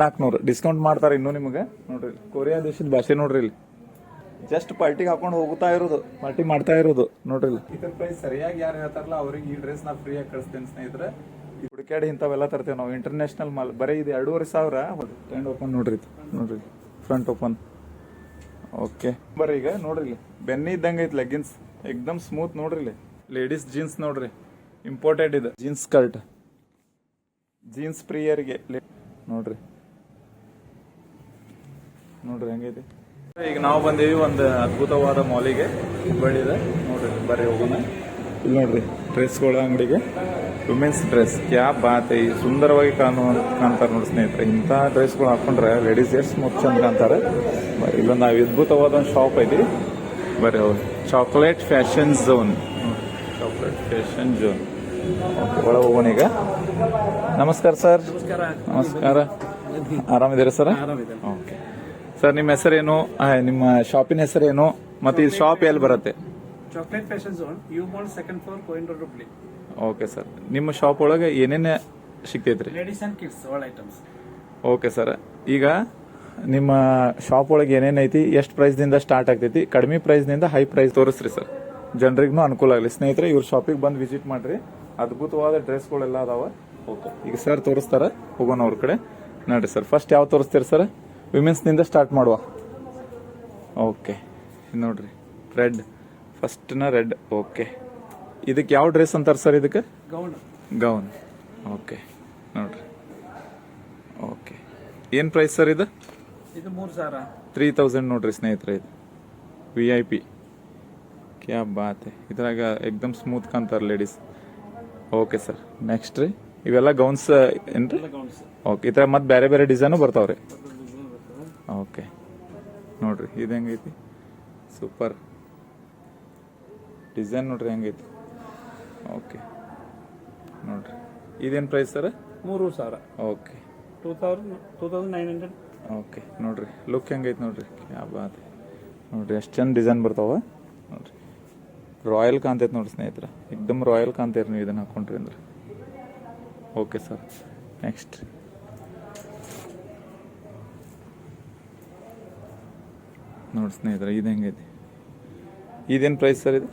ನಾಲ್ಕುನೂರು ಡಿಸ್ಕೌಂಟ್ ಮಾಡ್ತಾರೆ ಇನ್ನೂ ನಿಮಗೆ. ನೋಡ್ರಿ ಕೊರಿಯಾ ದೇಶದ ಭಾಷೆ ನೋಡ್ರಿ ಇಲ್ಲಿ. ಜಸ್ಟ್ ಪಾರ್ಟಿಗೆ ಹಾಕೊಂಡು ಹೋಗುತ್ತಾ ಇರೋದು. ಪಾರ್ಟಿ ಮಾಡ್ತಾ ಇರೋದು. ನೋಡ್ರಿ ಇಲ್ಲಿ. ಇದ್ರ ಪ್ರೈಸ್ ಸರಿಯಾಗಿ ಯಾರು ಹೇಳ್ತಾರಲ್ಲ ಅವ್ರಿಗೆ ಈ ಡ್ರೆಸ್ ನಾ ಫ್ರೀಯಾಗಿ ಕಳಿಸ್ತೇನೆ ಸ್ನೇಹಿತರೆ. ಹುಡುಕಾಡಿ ಇಂಥವೆಲ್ಲ ತರ್ತೇವೆ ನಾವು. ಇಂಟರ್ನ್ಯಾಷನಲ್ ಮಾಲ್ ಬರೀ ಇದು ಎರಡೂವರೆ ಸಾವಿರ. ಸ್ಟ್ಯಾಂಡ್ ಓಪನ್ ನೋಡ್ರಿ ನೋಡ್ರಿ ಫ್ರಂಟ್ ಓಪನ್ ಓಕೆ ಬರ್ರಿ ಈಗ ನೋಡ್ರಿ ಇಲ್ಲಿ. ಬೆನ್ನಿ ಇದ್ದಂಗೆ ಐತೆ ಲೆಗ್ಗಿನ್ಸ್ ಎಕ್ದಮ್ ಸ್ಮೂತ್ ನೋಡ್ರಿ ಇಲ್ಲಿ. ಲೇಡೀಸ್ ಜೀನ್ಸ್ ನೋಡ್ರಿ. ಇಂಪೋರ್ಟೆಡ್ ಇದೆ. ಜೀನ್ಸ್ ಸ್ಕರ್ಟ್ ಜೀನ್ಸ್ ಪ್ರಿಯರಿಗೆ ನೋಡ್ರಿ. ನೋಡ್ರಿ ಹೆಂಗೈತಿ. ಈಗ ನಾವು ಬಂದೀವಿ ಒಂದು ಅದ್ಭುತವಾದ ಮಾಲಿಗೆ. ಹುಬ್ಬಳ್ಳಿದೆ ನೋಡ್ರಿ ಬರ್ರಿ ಹೋಗೋಣ. ಇಲ್ಲಿ ನೋಡ್ರಿ ಡ್ರೆಸ್ಗಳ ಅಂಗಡಿಗೆ. ವುಮೆನ್ಸ್ ಡ್ರೆಸ್ ಕ್ಯಾ ಬಾತ್ ಈ ಸುಂದರವಾಗಿ ಕಾಣು ಕಾಣ್ತಾರೆ ನೋಡಿ ಸ್ನೇಹಿತರೆ. ಇಂಥ ಡ್ರೆಸ್ಗಳು ಹಾಕೊಂಡ್ರೆ ಲೇಡೀಸ್ ಎಷ್ಟು ಸ್ಮೂತ್ ಚಂದ ಕಾಣ್ತಾರೆ. ಬರ್ರಿ ಇಲ್ಲೊಂದು ನಾವು ಅದ್ಭುತವಾದ ಒಂದು ಶಾಪ್ ಐತಿ. ಬರ್ರಿ ಹೋಗಿ chocolate fashion zone chocolate fashion zone ಒಳಗೆ ಹೋಗೋಣ ಈಗ. ನಮಸ್ಕಾರ ಸರ್. ನಮಸ್ಕಾರ. ಆರಾಮಿದ್ದೀರಾ ಸರ್? ಓಕೆ ಸರ್ ನಿಮ್ಮ ಹೆಸರೇನು? ಆ, ನಿಮ್ಮ ಶಾಪಿನ ಹೆಸರೇನು? ಮತ್ತೆ ಈ ಶಾಪ್ ಎಲ್ಲಿ ಬರುತ್ತೆ? Chocolate fashion zone U mall second floor ಕೋಯಿಂಡೋರ್ Hubli okay sir ನಿಮ್ಮ ಶಾಪ್ ಒಳಗೆ ಏನೇನು ಸಿಗ್ತೈತ್ರಿ? Ladies and kids all items okay sir ಈಗ ನಿಮ್ಮ ಶಾಪ್ ಒಳಗೆ ಏನೇನೈತಿ ಐತಿ ಎಷ್ಟು ಪ್ರೈಸ್ನಿಂದ ಸ್ಟಾರ್ಟ್ ಆಗ್ತೈತಿ ಕಡಿಮೆ ಪ್ರೈಸ್ನಿಂದ ಹೈ ಪ್ರೈಸ್ ತೋರಿಸ್ರಿ ಸರ್ ಜನರಿಗೂ ಅನುಕೂಲ ಆಗಲಿ. ಸ್ನೇಹಿತರೆ ಇವ್ರ ಶಾಪಿಗೆ ಬಂದು ವಿಸಿಟ್ ಮಾಡ್ರಿ. ಅದ್ಭುತವಾದ ಡ್ರೆಸ್ಗಳೆಲ್ಲ ಅದಾವ. ಓಕೆ ಈಗ ಸರ್ ತೋರಿಸ್ತಾರ ಹೋಗೋಣ ಅವ್ರ ಕಡೆ. ನೋಡ್ರಿ ಸರ್ ಫಸ್ಟ್ ಯಾವ ತೋರಿಸ್ತೀರಿ ಸರ್ ವಿಮೆನ್ಸ್ನಿಂದ ಸ್ಟಾರ್ಟ್ ಮಾಡುವ. ಓಕೆ ನೋಡ್ರಿ. ರೆಡ್ ಫಸ್ಟ್ನ ರೆಡ್ ಓಕೆ. ಇದಕ್ಕೆ ಯಾವ ಡ್ರೆಸ್ ಅಂತಾರೆ ಸರ್ ಇದಕ್ಕೆ? ಗೌನ್ ಗೌನ್ ಓಕೆ ನೋಡ್ರಿ. ಓಕೆ. ಏನು ಪ್ರೈಸ್ ಸರ್ ಇದು? ಇದು ಮೂರು ಸಾವಿರ. ತ್ರೀ ತೌಸಂಡ್ ನೋಡ್ರಿ ಸ್ನೇಹಿತರೆ ಇದು. ವಿ ಐ ಪಿ ಕ್ಯಾ ಬಾತ್. ಇದ್ರಾಗ ಎಕ್ದಮ್ ಸ್ಮೂತ್ ಕಾಣ್ತಾರೆ ಲೇಡೀಸ್ ಓಕೆ ಸರ್ ನೆಕ್ಸ್ಟ್ ರೀ. ಇವೆಲ್ಲ ಗೌನ್ಸ್ ಏನ್ರಿ? ಗೌನ್ಸ್ ಓಕೆ ಈ ಥರ ಮತ್ತೆ ಬೇರೆ ಬೇರೆ ಡಿಸೈನು ಬರ್ತಾವ್ರಿ. ಓಕೆ. ನೋಡ್ರಿ ಇದು ಹೆಂಗೈತಿ? ಸೂಪರ್. ಡಿಸೈನ್ ನೋಡ್ರಿ ಹೆಂಗೈತಿ? ಓಕೆ. ನೋಡ್ರಿ. ಇದೇನು ಪ್ರೈಸ್ ಸರ್? ಮೂರು ಸಾವಿರ. Okay. Two thousand two thousand nine hundred okay. ನೋಡ್ರಿ ಲುಕ್ ಹೆಂಗೈತಿ ನೋಡ್ರಿ? ಯಾವ ಬಾತ್. ನೋಡ್ರಿ ಎಷ್ಟು ಚಂದ ಡಿಸೈನ್ ಬರ್ತಾವ? ನೋಡ್ರಿ. ರಾಯಲ್ ಕಾಣ್ತೈತೆ ನೋಡ್ರಿ ಸ್ನೇಹಿತರ. ಎಕ್ದಮ್ ರಾಯಲ್ ಕಾಣ್ತೀರಿ ನೀವು ಇದನ್ನು ಹಾಕೊಂಡ್ರಿ ಅಂದ್ರೆ. Okay sir. ನೆಕ್ಸ್ಟ್ ನೋಡಿ ಸ್ನೇಹಿತರೆ ಇದು ಹೆಂಗೈತಿ? ಇದೇನು ಪ್ರೈಸ್ ಸರ್ ಇದು?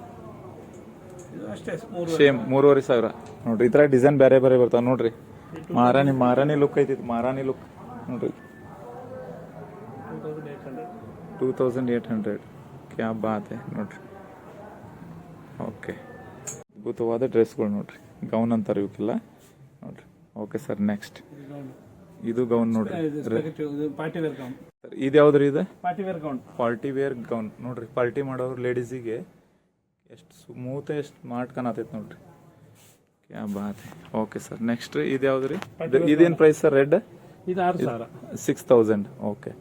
ಸೇಮ್ ಮೂರುವರೆ ಸಾವಿರ. ನೋಡ್ರಿ ಈ ಥರ ಡಿಸೈನ್ ಬೇರೆ ಬೇರೆ ಬರ್ತಾವ ನೋಡ್ರಿ. ಮಾರಾಣಿ ಮಾರಾಣಿ ಲುಕ್ ಐತಿ ಮಾರಾಣಿ ಲುಕ್ ನೋಡ್ರಿ. ಟೂ ತೌಸಂಡ್ ಏಟ್ ಹಂಡ್ರೆಡ್ ಕ್ಯಾ ಬಾತ್ ನೋಡ್ರಿ. ಓಕೆ. ಅದ್ಭುತವಾದ ಡ್ರೆಸ್ಗಳು ನೋಡ್ರಿ. ಗೌನ್ ಅಂತಾರೆ ಇವಕ್ಕೆಲ್ಲ. ನೋಡ್ರಿ. ಓಕೆ ಸರ್ ನೆಕ್ಸ್ಟ್ ಇದು ಗೌನ್ ನೋಡ್ರಿ. ಇದು ಪಾರ್ಟಿ ವೇರ್ ಗೌನ್ ಇದು ಯಾವ್ದ್ರಿ ಇದು? Party wear gown party wear gown ನೋಡ್ರಿ ಪಾರ್ಟಿ ಮಾಡೋರು ಲೇಡೀಸಿಗೆ ಎಷ್ಟು ಸ್ಮೂತ್ ಎಷ್ಟು ಸ್ಮಾರ್ಟ್ ಕಾಣತೈತೆ ನೋಡ್ರಿ. ಕ್ಯಾ ಬಾತ್. ಓಕೆ ಸರ್ ನೆಕ್ಸ್ಟ್ ಇದು ಯಾವ್ದ್ರಿ? ಇದೇನು ಪ್ರೈಸ್ ಸರ್ ರೆಡ್ ಇದು ಆರು ಸಾವಿರ. ಸಿಕ್ಸ್ ತೌಸಂಡ್ ಓಕೆ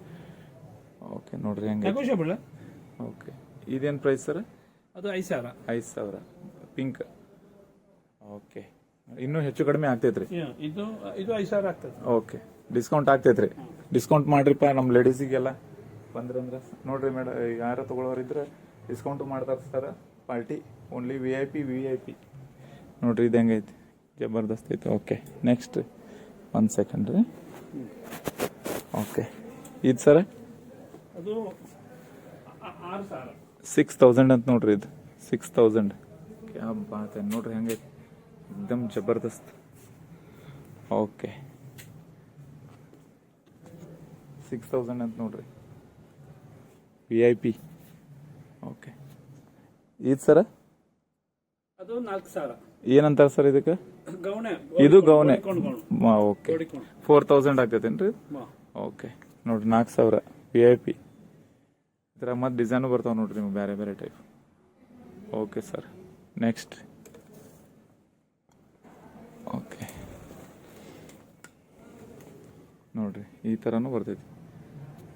ಓಕೆ ನೋಡ್ರಿ ಹೆಂಗೆ ಓಕೆ ಇದೇನು ಪ್ರೈಸ್ ಸರ್ ಅದು ಐದು ಸಾವಿರ. ಐದು ಸಾವಿರ. ಪಿಂಕ್ ಓಕೆ ಇನ್ನೂ ಹೆಚ್ಚು ಕಡಿಮೆ ಆಗ್ತೈತ್ರಿ. ಇದು ಇದು ಐದು ಸಾವಿರ ಆಗ್ತದೆ. ಓಕೆ ಡಿಸ್ಕೌಂಟ್ ಆಗ್ತೈತ್ರಿ. ಡಿಸ್ಕೌಂಟ್ ಮಾಡ್ರಿಪ್ಪ ನಮ್ಮ ಲೇಡೀಸಿಗೆಲ್ಲ ಬಂದ್ರಂದ್ರೆ ನೋಡ್ರಿ ಮೇಡಮ್ ಯಾರ ತಗೊಳ್ಳೋರಿದ್ರೆ ಡಿಸ್ಕೌಂಟ್ ಮಾಡ್ತಾರೆ sir party only V I P V I P ನೋಡ್ರಿ ಇದು ಹೆಂಗೈತಿ. ಜಬರ್ದಸ್ತ್ ಐತೆ. ಓಕೆ ನೆಕ್ಸ್ಟ್ ಒಂದು ಸೆಕೆಂಡ್ ರೀ. ಓಕೆ ಇದು ಸರ್? ಅದು ಸಿಕ್ಸ್ ತೌಸಂಡ್ ಅಂತ ನೋಡ್ರಿ ಇದು. ಸಿಕ್ಸ್ ತೌಸಂಡ್ ಕ್ಯಾ ಬಾತ್. ನೋಡ್ರಿ ಹೆಂಗೈತಿ? ಎಕ್ದಮ್ ಜಬರ್ದಸ್ತ್ ಓಕೆ ಸಿಕ್ಸ್ ತೌಸಂಡ್ ಅಂತ ನೋಡ್ರಿ. ವಿ ಐ ಪಿ ಓಕೆ ಇದು ಸರ ಅದು ನಾಲ್ಕು ಸಾವಿರ. ಏನಂತಾರೆ ಸರ್ ಇದಕ್ಕೆ? ಇದು ಗೌನೆ ಓಕೆ ಫೋರ್ ತೌಸಂಡ್ ಆಗ್ತೈತೇನ್ರಿ? ಓಕೆ ನೋಡ್ರಿ ನಾಲ್ಕು ಸಾವಿರ. ವಿ ಐ ಪಿ ಇದ್ರಾಗ ಮತ್ತೆ ಡಿಸೈನು ಬರ್ತಾವೆ ನೋಡ್ರಿ ನಿಮ್ಗೆ ಬೇರೆ ಬೇರೆ type okay sir next okay. ನೋಡ್ರಿ ಈ ಥರನೂ ಬರ್ತೈತಿ.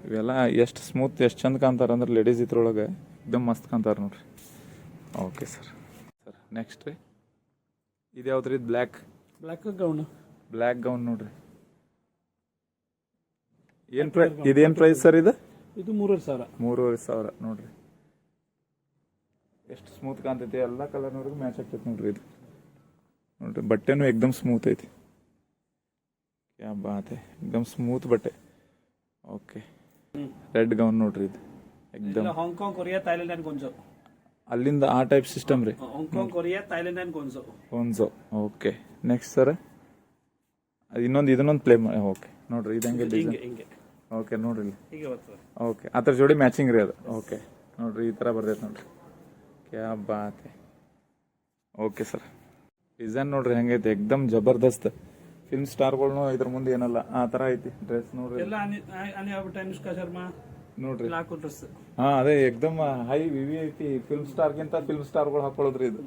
ಇವೆಲ್ಲ ಎಷ್ಟು ಸ್ಮೂತ್ ಎಷ್ಟು ಚಂದ ಕಾಣ್ತಾರೆ ಅಂದ್ರೆ ಲೇಡೀಸ್ ಇದ್ರೊಳಗೆ ಎಕ್ದಮ್ ಮಸ್ತ್ ಕಾಣ್ತಾರೆ ನೋಡ್ರಿ. ಓಕೆ ಸರ್ ಸರ್ ನೆಕ್ಸ್ಟ್ ರೀ. ಇದು ಯಾವ್ದು ರೀ black black gown black gown ನೋಡ್ರಿ. ಏನ್ ಪ್ರೈ ಇದೇನು ಪ್ರೈಸ್ ಸರ್ ಇದು? ಇದು ಮೂರುವರೆ ಸಾವಿರ. ಮೂರುವರೆ ಸಾವಿರ ನೋಡ್ರಿ. ಎಷ್ಟು ಸ್ಮೂತ್ ಕಾಣ್ತೈತಿ? ಎಲ್ಲ ಕಲರ್ ನೋಡ್ರಿ ಮ್ಯಾಚ್ ಆಗ್ತೈತೆ ನೋಡ್ರಿ ಇದು. ನೋಡ್ರಿ ಬಟ್ಟೆನೂ ಎಕ್ದಮ್ ಸ್ಮೂತ್ ಐತಿ. ಯಾ ಬಾತ್ ಎಕ್ದಮ್ ಸ್ಮೂತ್ ಬಟ್ಟೆ. ಓಕೆ. ರೆಡ್ ಗೌನ್ ನೋಡ್ರಿ ಇದು. ಎಕ್ದಮ್. Hong Kong Korea Thailand and Guangzhou ಅಲ್ಲಿಂದ ಆ ಟೈಪ್ ಸಿಸ್ಟಮ್ ರೀ. Hong Kong Korea Thailand and Guangzhou Guangzhou okay next sir ಅದು ಇನ್ನೊಂದು ಇದನ್ನೊಂದು ಪ್ಲೇ ಮಾಡಿ ಓಕೆ ನೋಡ್ರಿ ಇದು ಹೆಂಗೆ ಡಿಸೈನ್ ಓಕೆ ನೋಡ್ರಿ ಇಲ್ಲಿ ಹೀಗೆ ಬರ್ತದೆ. ಓಕೆ ಅದ್ರ ಜೋಡಿ ಮ್ಯಾಚಿಂಗ್ ರೀ ಅದು. ಓಕೆ ನೋಡ್ರಿ ಈ ಥರ ಬರ್ತೈತೆ ನೋಡ್ರಿ. ಕ್ಯಾ ಬಾತ್ ಓಕೆ ಸರ್ ಡಿಸೈನ್ ನೋಡ್ರಿ ಹೆಂಗೈತಿ ಎಕ್ದಮ್ ಜಬರ್ದಸ್ತ್. ಫಿಲ್ಮ್ ಸ್ಟಾರ್ಗಳ್ನು ಇದ್ರ ಮುಂದೆ ಏನಲ್ಲ ಆ ತರ ಐತಿ ಡ್ರೆಸ್ ನೋಡ್ರಿ. ಎಲ್ಲ ಅನುಷ್ಕಾ ಶರ್ಮಾ. ನೋಡ್ರಿ. ಹಾಕೋ ಡ್ರೆಸ್ ಹಾ ಅದೇ ಎಕ್ದಮ್ high V V I P film ಸ್ಟಾರ್ಗಿಂತ film ಸ್ಟಾರ್ಗಳು ಹಾಕೊಳ್ಳೋದ್ರಿ ಇದು.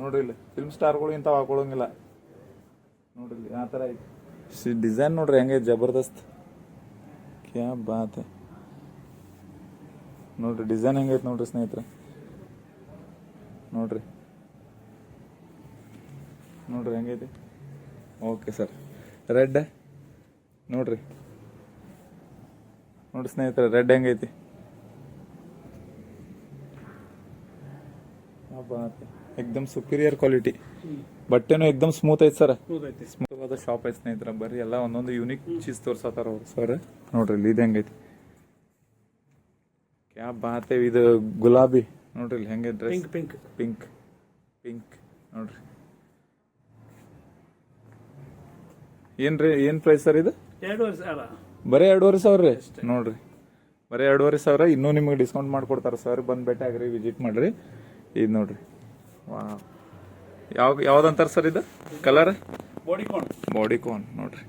ನೋಡ್ರಿ ಇಲ್ಲಿ ಫಿಲ್ಮ್ ಸ್ಟಾರ್ಗಳು ಇಂಥವು ಹಾಕೊಳ್ಳೋಂಗಿಲ್ಲ. ನೋಡ್ರಿ ಇಲ್ಲಿ ಆ ಥರ ಐತಿ. ಡಿಸೈನ್ ನೋಡ್ರಿ ಹೆಂಗೈತೆ ಜಬರ್ದಸ್ತ್. ಕ್ಯಾ ಬಾತ್. ನೋಡ್ರಿ ಡಿಸೈನ್ ಹೆಂಗೈತೆ ನೋಡ್ರಿ ಸ್ನೇಹಿತರೆ. ನೋಡ್ರಿ. ನೋಡ್ರಿ ಹೆಂಗೈತಿ? ಓಕೆ ಸರ್ ರೆಡ್ ನೋಡ್ರಿ. ನೋಡಿ ಸ್ನೇಹಿತರೆ ರೆಡ್ ಹೆಂಗೈತಿ? ಆ ಬಾತ್ ಹೈ. ಎಕ್ದಮ್ ಸುಪೀರಿಯರ್ ಕ್ವಾಲಿಟಿ ಬಟ್ಟೆನೂ ಎಕ್ದಮ್ ಸ್ಮೂತ್ ಐತಿ ಸರ್ ಸ್ಮೂತ್ ಆದ ಶಾಪ್ ಐತಿ ಸ್ನೇಹಿತರ. ಬರ್ರಿ ಎಲ್ಲ ಒಂದೊಂದು ಯೂನಿಕ್ ಚೀಸ್ ತೋರ್ಸತ್ತಾರ ಅವ್ರು. ಸರ್ ನೋಡ್ರಿ ಇಲ್ಲಿ ಇದು ಹೆಂಗೈತಿ? ಕ್ಯಾ ಬಾತ್ ಹೈ. ಇದು ಗುಲಾಬಿ. ನೋಡ್ರಿ ಇಲ್ಲಿ ಹೆಂಗೈತಿ dress pink pink pink pink ನೋಡ್ರಿ ಏನ್ರಿ ಏನ್ ಪ್ರೈಸ್ ಸರ್ ಇದು? ಎರಡೂವರೆ ಸಾವಿರ. ಬರೀ ಎರಡೂವರೆ ಸಾವಿರ ರೀ? ನೋಡ್ರಿ. ಬರೀ ಎರಡೂವರೆ ಸಾವಿರ ಇನ್ನೂ ನಿಮಗೆ ಡಿಸ್ಕೌಂಟ್ ಮಾಡ್ಕೊಡ್ತಾರೆ ಸರ್ ಬಂದು ಭೇಟಿ ಆಗ್ರಿ ವಿಸಿಟ್ ಮಾಡ್ರಿ. ಇದು ನೋಡ್ರಿ. ವಾ. ಯಾವ ಯಾವ್ದಂತಾರ ಸರ್ ಇದು? Colour bodycon bodycon ನೋಡ್ರಿ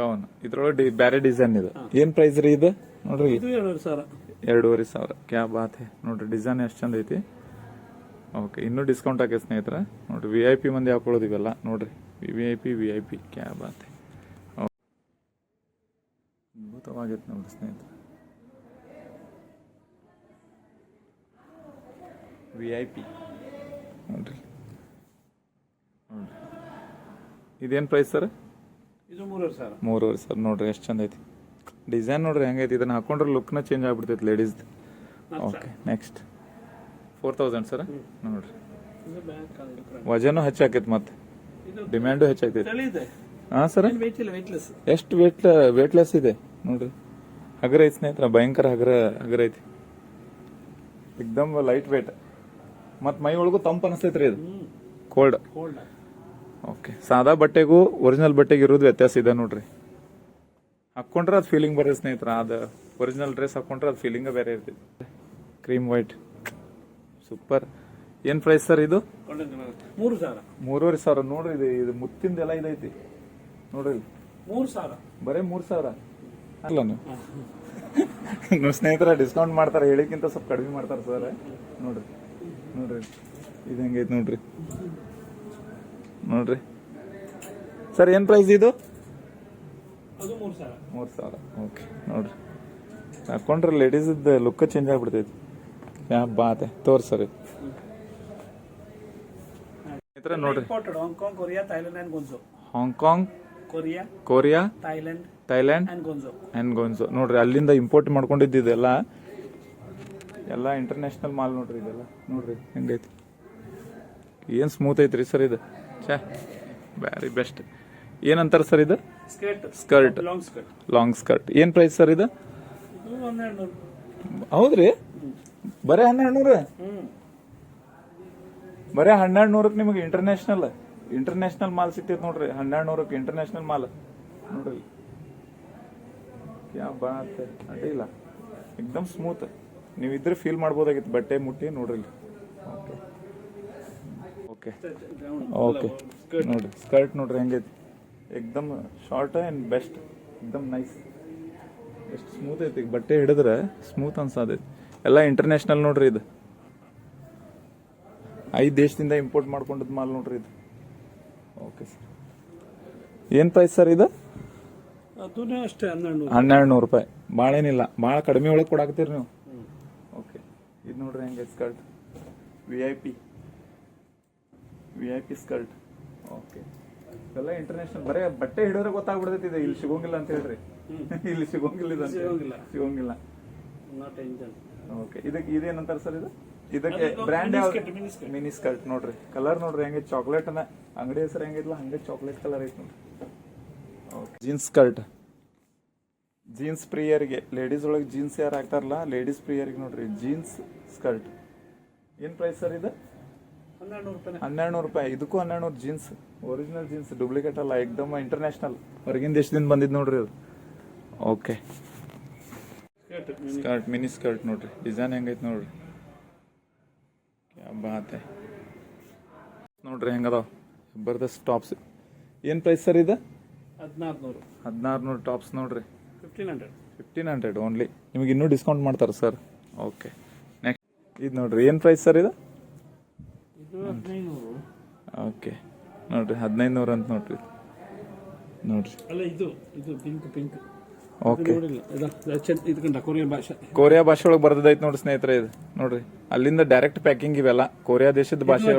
ಗೌನ್. ಇದ್ರೊಳಗೆ ಬೇರೆ ಡಿಸೈನ್ ಇದು. ಏನ್ ಪ್ರೈಸ್ ರೀ ಇದು? ನೋಡ್ರಿ. ಇದು ಎರಡೂವರೆ ಸಾವಿರ. ಎರಡೂವರೆ ಸಾವಿರ. ಕ್ಯಾ ಬಾತ್ ನೋಡ್ರಿ ಡಿಸೈನ್ ಎಷ್ಟು ಚಂದ ಐತಿ. ಓಕೆ ಇನ್ನೂ ಡಿಸ್ಕೌಂಟ್ ಹಾಕಿ ಸ್ನೇಹಿತರೆ. ನೋಡ್ರಿ ವಿ ಐ ಪಿ ಮಂದಿ ಹಾಕೊಳ್ಳೋದು ಇವೆಲ್ಲ. ನೋಡ್ರಿ. V I P V I P ಕ್ಯಾ ಬಾತ್ ಹೇ? ಓ- ಅದ್ಭುತವಾಗೈತೆ ನೋಡ್ರಿ ಸ್ನೇಹಿತರೆ. ವಿ ಐ ಪಿ ನೋಡ್ರಿ ನೋಡ್ರಿ ಇದೇನು ಪ್ರೈಸ್ ಸರ್ ಇದು ಮೂರುವರೆ ಸಾವಿರ. ಮೂರುವರೆ ಸರ್ ನೋಡ್ರಿ ಎಷ್ಟು ಚಂದ ಐತಿ. ಡಿಸೈನ್ ನೋಡ್ರಿ ಹೆಂಗೈತಿ ಇದನ್ನು ಹಾಕೊಂಡ್ರೆ ಲುಕ್ನ ಚೇಂಜ್ ಆಗ್ಬಿಡ್ತೈತಿ ಲೇಡೀಸ್ದು okay next four thousand sir ನೋಡ್ರಿ. ವಜನು ಹೆಚ್ಚಾಕೈತಿ ಮತ್ತೆ. ಡಿಮ್ಯಾಂಡು ಹೆಚ್ಚಾಗ್ತೈತಿ ಹಾಂ ಸರ್? ಎಷ್ಟು ವೇಟ್ ವೇಟ್ಲೆಸ್ ಇದೆ? ನೋಡ್ರಿ. ಹಗರ ಐತಿ ಸ್ನೇಹಿತರ ಭಯಂಕರ ಹಗರ ಹಗರ ಐತಿ. ಎಕ್ದಮ್ ಲೈಟ್ ವೇಟ್ ಮತ್ ಮೈ ಒಳಗೂ ತಂಪು ಅನಿಸ್ತೈತ್ರಿ ಇದು. ಕೋಲ್ಡ್ ಓಕೆ ಸಾದಾ ಬಟ್ಟೆಗೂ ಒರಿಜಿನಲ್ ಬಟ್ಟೆಗೆ ಇರೋದು ವ್ಯತ್ಯಾಸ ಇದೆ ನೋಡ್ರಿ. ಹಾಕೊಂಡ್ರೆ ಅದು ಫೀಲಿಂಗ್ ಬರೀ ಸ್ನೇಹಿತರ ಅದು ಒರಿಜಿನಲ್ ಡ್ರೆಸ್ ಹಾಕೊಂಡ್ರೆ ಅದು ಫೀಲಿಂಗ್ ಬೇರೆ ಇರ್ತೈತಿ. ಕ್ರೀಮ್ ವೈಟ್ ಸೂಪರ್ ಏನ್ ಪ್ರೈಸ್ ಸರ್ ಇದು? ಮೂರು ಸಾವಿರ. ಮೂರುವರೆ ಸಾವಿರ. ನೋಡ್ರಿ ಇದು ಇದು ಮುತ್ತಿಂದೆಲ್ಲ ಇದೈತಿ. ನೋಡ್ರಿ. ಮೂರು ಸಾವಿರ. ಬರೇ ಮೂರು ಸಾವಿರ. ಅಲ್ಲ ನೀವು? ಸ್ನೇಹಿತರ ಡಿಸ್ಕೌಂಟ್ ಮಾಡ್ತಾರೆ. ಹೇಳಿಕ್ಕಿಂತ ಸ್ವಲ್ಪ ಕಡಿಮೆ ಮಾಡ್ತಾರೆ ಸರ್ ನೋಡ್ರಿ. ನೋಡ್ರಿ. ಇದು ಹೆಂಗೈತೆ ನೋಡ್ರಿ. ನೋಡ್ರಿ. ಸರ್ ಏನ್ ಪ್ರೈಸ್ ಇದು? ಮೂರು ಸಾವಿರ. ಮೂರ್ ಸಾವಿರ. ಓಕೆ ನೋಡ್ರಿ. ಹಾಕೊಂಡ್ರೆ ಲೇಡೀಸ್ ಲುಕ್ ಚೇಂಜ್ ಆಗ್ಬಿಡ್ತೈತಿ. ಯಾ ಬಾತೆ. ತೋರ್ಸರಿ ಸ್ನೇಹಿತರೆ ನೋಡ್ರಿ imported Hong Kong Korea Thailand and Guangzhou Hong Kong Korea Korea Thailand Thailand and Guangzhou and Guangzhou ನೋಡ್ರಿ ಅಲ್ಲಿಂದ ಇಂಪೋರ್ಟ್ ಮಾಡ್ಕೊಂಡಿದ್ದೆಲ್ಲ ಎಲ್ಲ ಇಂಟರ್ನ್ಯಾಷನಲ್ ಮಾಲ್ ನೋಡ್ರಿ ಇದೆಲ್ಲ. ನೋಡ್ರಿ ಹೆಂಗೈತಿ. ಏನ್ ಸ್ಮೂತ್ ಐತ್ರಿ ಸರ್ ಇದು? ಛೇ ಬ್ಯಾರಿ ಬೆಸ್ಟ್ ಏನಂತಾರ ಸರ್ ಇದು? Skirt skirt long skirt long skirt ಏನ್ ಪ್ರೈಸ್ ಸರ್ ಇದು? ಹೌದ್ರಿ? ಬರೇ ಹನ್ನೆರಡು ನೂರು ಬರೇ ಹನ್ನೆರಡು ನೂರಕ್ಕೆ ನಿಮಗೆ ಇಂಟರ್ನ್ಯಾಷನಲ್ ಇಂಟರ್ನ್ಯಾಷನಲ್ ಮಾಲ್ ಸಿಗ್ತೈತೆ ನೋಡ್ರಿ. ಹನ್ನೆರಡು ನೂರಕ್ಕೆ ಇಂಟರ್ನ್ಯಾಷನಲ್ ಮಾಲ್. ನೋಡ್ರಿ. ಯಾ ಬಾತ್. ಅಡ್ಡಿಲ್ಲ ಎಕ್ದಮ್ ಸ್ಮೂತ್ ನೀವು ಇದ್ರೆ ಫೀಲ್ ಮಾಡ್ಬೋದಾಗಿತ್ತು. ಬಟ್ಟೆ, ಮುಟ್ಟಿ, ನೋಡ್ರಿ ಓಕೆ ಓಕೆ ಓಕೆ ನೋಡ್ರಿ. ಸ್ಕರ್ಟ್ ನೋಡ್ರಿ ಹೆಂಗೈತಿ. ಎಕ್ದಮ್ ಶಾರ್ಟ್ ಆ್ಯಂಡ್ ಬೆಸ್ಟ್ ಎಕ್ದಮ್ ನೈಸ್ ಎಷ್ಟು ಸ್ಮೂತ್ ಐತಿ. ಬಟ್ಟೆ ಹಿಡಿದ್ರೆ ಸ್ಮೂತ್ ಅನ್ಸಾದೈತಿ ಎಲ್ಲ ಇಂಟರ್ನ್ಯಾಷನಲ್ ನೋಡ್ರಿ ಇದು. ಐದು ದೇಶದಿಂದ ಇಂಪೋರ್ಟ್ ಮಾಡ್ಕೊಂಡದ್ ಮಾಲ್ ನೋಡ್ರಿ ಇದು. ಓಕೆ ಸರ್ ಏನು ಪ್ರೈಸ್ ಸರ್ ಇದು? ಅದೂ ಅಷ್ಟೇ ಹನ್ನೆರಡು ನೂರು ಹನ್ನೆರಡು ನೂರು ರೂಪಾಯಿ. ಭಾಳ ಏನಿಲ್ಲ. ಭಾಳ ಕಡಿಮೆ ಒಳಗೆ ಕೊಡಾಕತ್ತೀರಿ ನೀವು. ಓಕೆ ಇದು ನೋಡ್ರಿ ಹೆಂಗೆ skirt V I P V I P skirt okay ಇದೆಲ್ಲ ಇಂಟರ್ನ್ಯಾಷನಲ್ ಬರೇ ಬಟ್ಟೆ ಹಿಡಿದ್ರೆ ಗೊತ್ತಾಗ್ಬಿಡ್ತೈತಿ ಇದು. ಇಲ್ಲಿ ಸಿಗೋಂಗಿಲ್ಲ ಅಂತ ಹೇಳ್ರಿ. ಇಲ್ಲಿ ಸಿಗೋಂಗಿಲ್ಲ ಇದು ಅಂತ ಸಿಗೋಂಗಿಲ್ಲ. ಸಿಗೋಂಗಿಲ್ಲ. ಓಕೆ ಇದಕ್ಕೆ ಇದೇನಂತಾರೆ ಸರ್ ಇದು? ಇದಕ್ಕೆ ಬ್ರ್ಯಾಂಡ್ ಯಾವ್ದು. ಮಿನಿ ಸ್ಕರ್ಟ್ ನೋಡ್ರಿ. ಕಲರ್ ನೋಡ್ರಿ ಹೆಂಗೆ ಚಾಕ್ಲೇಟ್ ಅನ್ನ ಅಂಗಡಿ ಹೆಸರು ಹೆಂಗಿದ್ಲ ಹಂಗೆ ಚಾಕ್ಲೇಟ್ ಕಲರ್ ಐತಿ ನೋಡ್ರಿ. ಜೀನ್ಸ್ ಸ್ಕರ್ಟ್ ಜೀನ್ಸ್ ಪ್ರಿಯರಿಗೆ ಲೇಡೀಸ್ ಒಳಗೆ ಜೀನ್ಸ್ ಯಾರು ಹಾಕ್ತಾರಲ್ಲ ಲೇಡೀಸ್ ಪ್ರಿಯರಿಗೆ ನೋಡ್ರಿ ಜೀನ್ಸ್ ಸ್ಕರ್ಟ್ ಏನು ಪ್ರೈಸ್ ಸರ್ ಇದು? ಹನ್ನೆರಡು ನೂರು ರೂಪಾಯಿ ರೂಪಾಯಿ ಇದಕ್ಕೂ ಹನ್ನೆರಡು ನೂರು ಜೀನ್ಸ್ ಒರಿಜಿನಲ್ ಜೀನ್ಸ್ ಡೂಪ್ಲಿಕೇಟ್ ಅಲ್ಲ ಎಕ್ದಮ್ ಇಂಟರ್ನ್ಯಾಷನಲ್ ಹೊರಗಿನ ದೇಶದಿಂದ ಬಂದಿದ್ದು ನೋಡ್ರಿ ಅದು? ಓಕೆ ಸ್ಕರ್ಟ್ ಮಿನಿ ಸ್ಕರ್ಟ್ ನೋಡ್ರಿ. ಡಿಸೈನ್ ಹೆಂಗೈತೆ ನೋಡ್ರಿ? ಬಾತ್ ನೋಡ್ರಿ ಹೆಂಗದಾವ? ಜಬರ್ದಸ್ತ್ ಟಾಪ್ಸ್ ಏನು ಪ್ರೈಸ್ ಸರ್ ಇದು? ಹದಿನಾರು ನೂರು ಹದಿನಾರು ನೂರು ಟಾಪ್ಸ್ ನೋಡ್ರಿ. Fifteen hundred fifteen hundred only ನಿಮಗೆ ಇನ್ನೂ ಡಿಸ್ಕೌಂಟ್ ಮಾಡ್ತಾರೆ ಸರ್. ಓಕೆ ನೆಕ್ಸ್ಟ್ ಇದು ನೋಡ್ರಿ ಏನು ಪ್ರೈಸ್ ಸರ್ ಇದು? ಓಕೆ ನೋಡ್ರಿ ಹದಿನೈದು ನೂರು ಅಂತ ನೋಡ್ರಿ. ನೋಡ್ರಿ. ಅಲ್ಲ ಇದು ಇದು ಪಿಂಕ್ ಪಿಂಕ್ ಓಕೆ ಕೊರಿಯಾ ಭಾಷೆ. ಒಳಗೆ ಬರ್ದೈತೆ ನೋಡಿ ಸ್ನೇಹಿತರೆ ಇದು. ನೋಡ್ರಿ ಅಲ್ಲಿಂದ ಡೈರೆಕ್ಟ್ ಪ್ಯಾಕಿಂಗ್ ಇವೆಲ್ಲ. ಕೊರಿಯಾ ದೇಶದ ಭಾಷೆ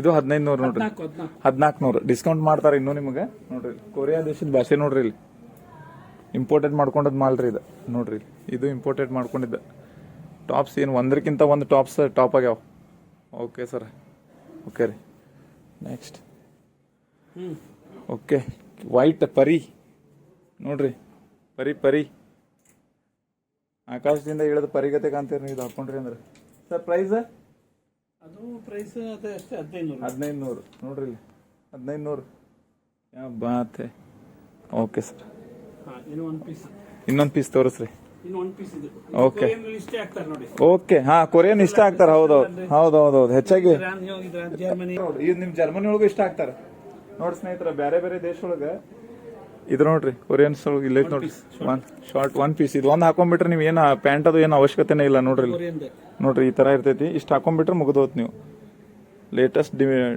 ಇದು ಹದಿನೈದು ನೂರು ನೋಡ್ರಿ. ನಾಲ್ಕು ಹದಿನಾಲ್ಕು. ನೂರು ಡಿಸ್ಕೌಂಟ್ ಮಾಡ್ತಾರೆ ಇನ್ನೂ ನಿಮಗೆ. ನೋಡ್ರಿ ಕೊರಿಯಾ ದೇಶದ ಭಾಷೆ ನೋಡ್ರಿ ಇಲ್ಲಿ. ಇಂಪೋರ್ಟೆಡ್ ಮಾಡ್ಕೊಂಡದ್ ಮಾಲ್ರಿ ಇದು. ನೋಡ್ರಿ ಇದು ಇಂಪೋರ್ಟೆಡ್ ಮಾಡ್ಕೊಂಡಿದ್ದ. ಟಾಪ್ಸ್ ಏನು ಒಂದಕ್ಕಿಂತ ಒಂದು ಟಾಪ್ಸ್ ಟಾಪ್ ಆಗ್ಯಾವ. ಓಕೆ ಸರ್ ಓಕೆ ರೀ. ನೆಕ್ಸ್ಟ್ ಓಕೆ ವೈಟ್ ಪರಿ. ನೋಡ್ರಿ. ಪರಿ ಪರಿ. ಆಕಾಶದಿಂದ ಇಳಿದ ಪರಿಗತೆ ಕಾಣ್ತೀರಿ ನೀವು ಇದು ಹಾಕೊಂಡ್ರಿ ಅಂದ್ರೆ. ಸರ್ ಪ್ರೈಸ್ ಅದು ಪ್ರೈಸ್ ಅದೇ ಅಷ್ಟೇ ಹದಿನೈದು ನೂರು. ಹದಿನೈದು ನೂರು. ನೋಡ್ರಿ ಇಲ್ಲಿ. ಹದಿನೈದು ನೂರು. ಯಾ ಬಾತ್. Okay sir. ಹಾಂ ಇನ್ನು ಒಂದು ಪೀಸ್ ಇನ್ನೊಂದು ಪೀಸ್ ತೋರಿಸ್ರಿ. ಇನ್ನು ಒಂದು ಪೀಸ್ ಇದು. Okay. ಕೊರಿಯನ್ ಇಷ್ಟೇ ಆಗ್ತಾರೆ ನೋಡಿ. ಓಕೆ ಹಾ ಕೊರಿಯನ್ ಇಷ್ಟ ಆಗ್ತಾರ. ಹೌದೌದು. ಹೌದೌದೌದು. ಹೆಚ್ಚಾಗಿ ಇರಾನ್ ಇರಾನ್ ಜರ್ಮನಿ ಇದು ನಿಮ್ ಜರ್ಮನಿ ಒಳಗೂ ಇಷ್ಟ ಆಗ್ತಾರ. ನೋಡಿ ಸ್ನೇಹಿತರ ಬೇರೆ ಬೇರೆ ದೇಶ ಒಳಗ ಇದು ನೋಡ್ರಿ ಕೊರಿಯನ್ಸ್ ಒಳಗೆ ಇಲ್ಲೈತ್ ನೋಡ್ರಿ. ಒನ್ ಶಾರ್ಟ್ ಒನ್ ಪೀಸ್ ಇದು ಒಂದು ಹಾಕೊಂಡ್ಬಿಟ್ರೆ ನೀವು ಏನು ಪ್ಯಾಂಟ್ ಅದು ಏನು ಅವಶ್ಯಕತೆನೇ ಇಲ್ಲ ನೋಡ್ರಿ ಇಲ್ಲಿ. ನೋಡ್ರಿ ಈ ತರ ಇರ್ತೈತಿ. ಇಷ್ಟ ಹಾಕೊಂಡ್ಬಿಟ್ರೆ ಮುಗಿದೋತ್ ನೀವು. ಲೇಟೆಸ್ಟ್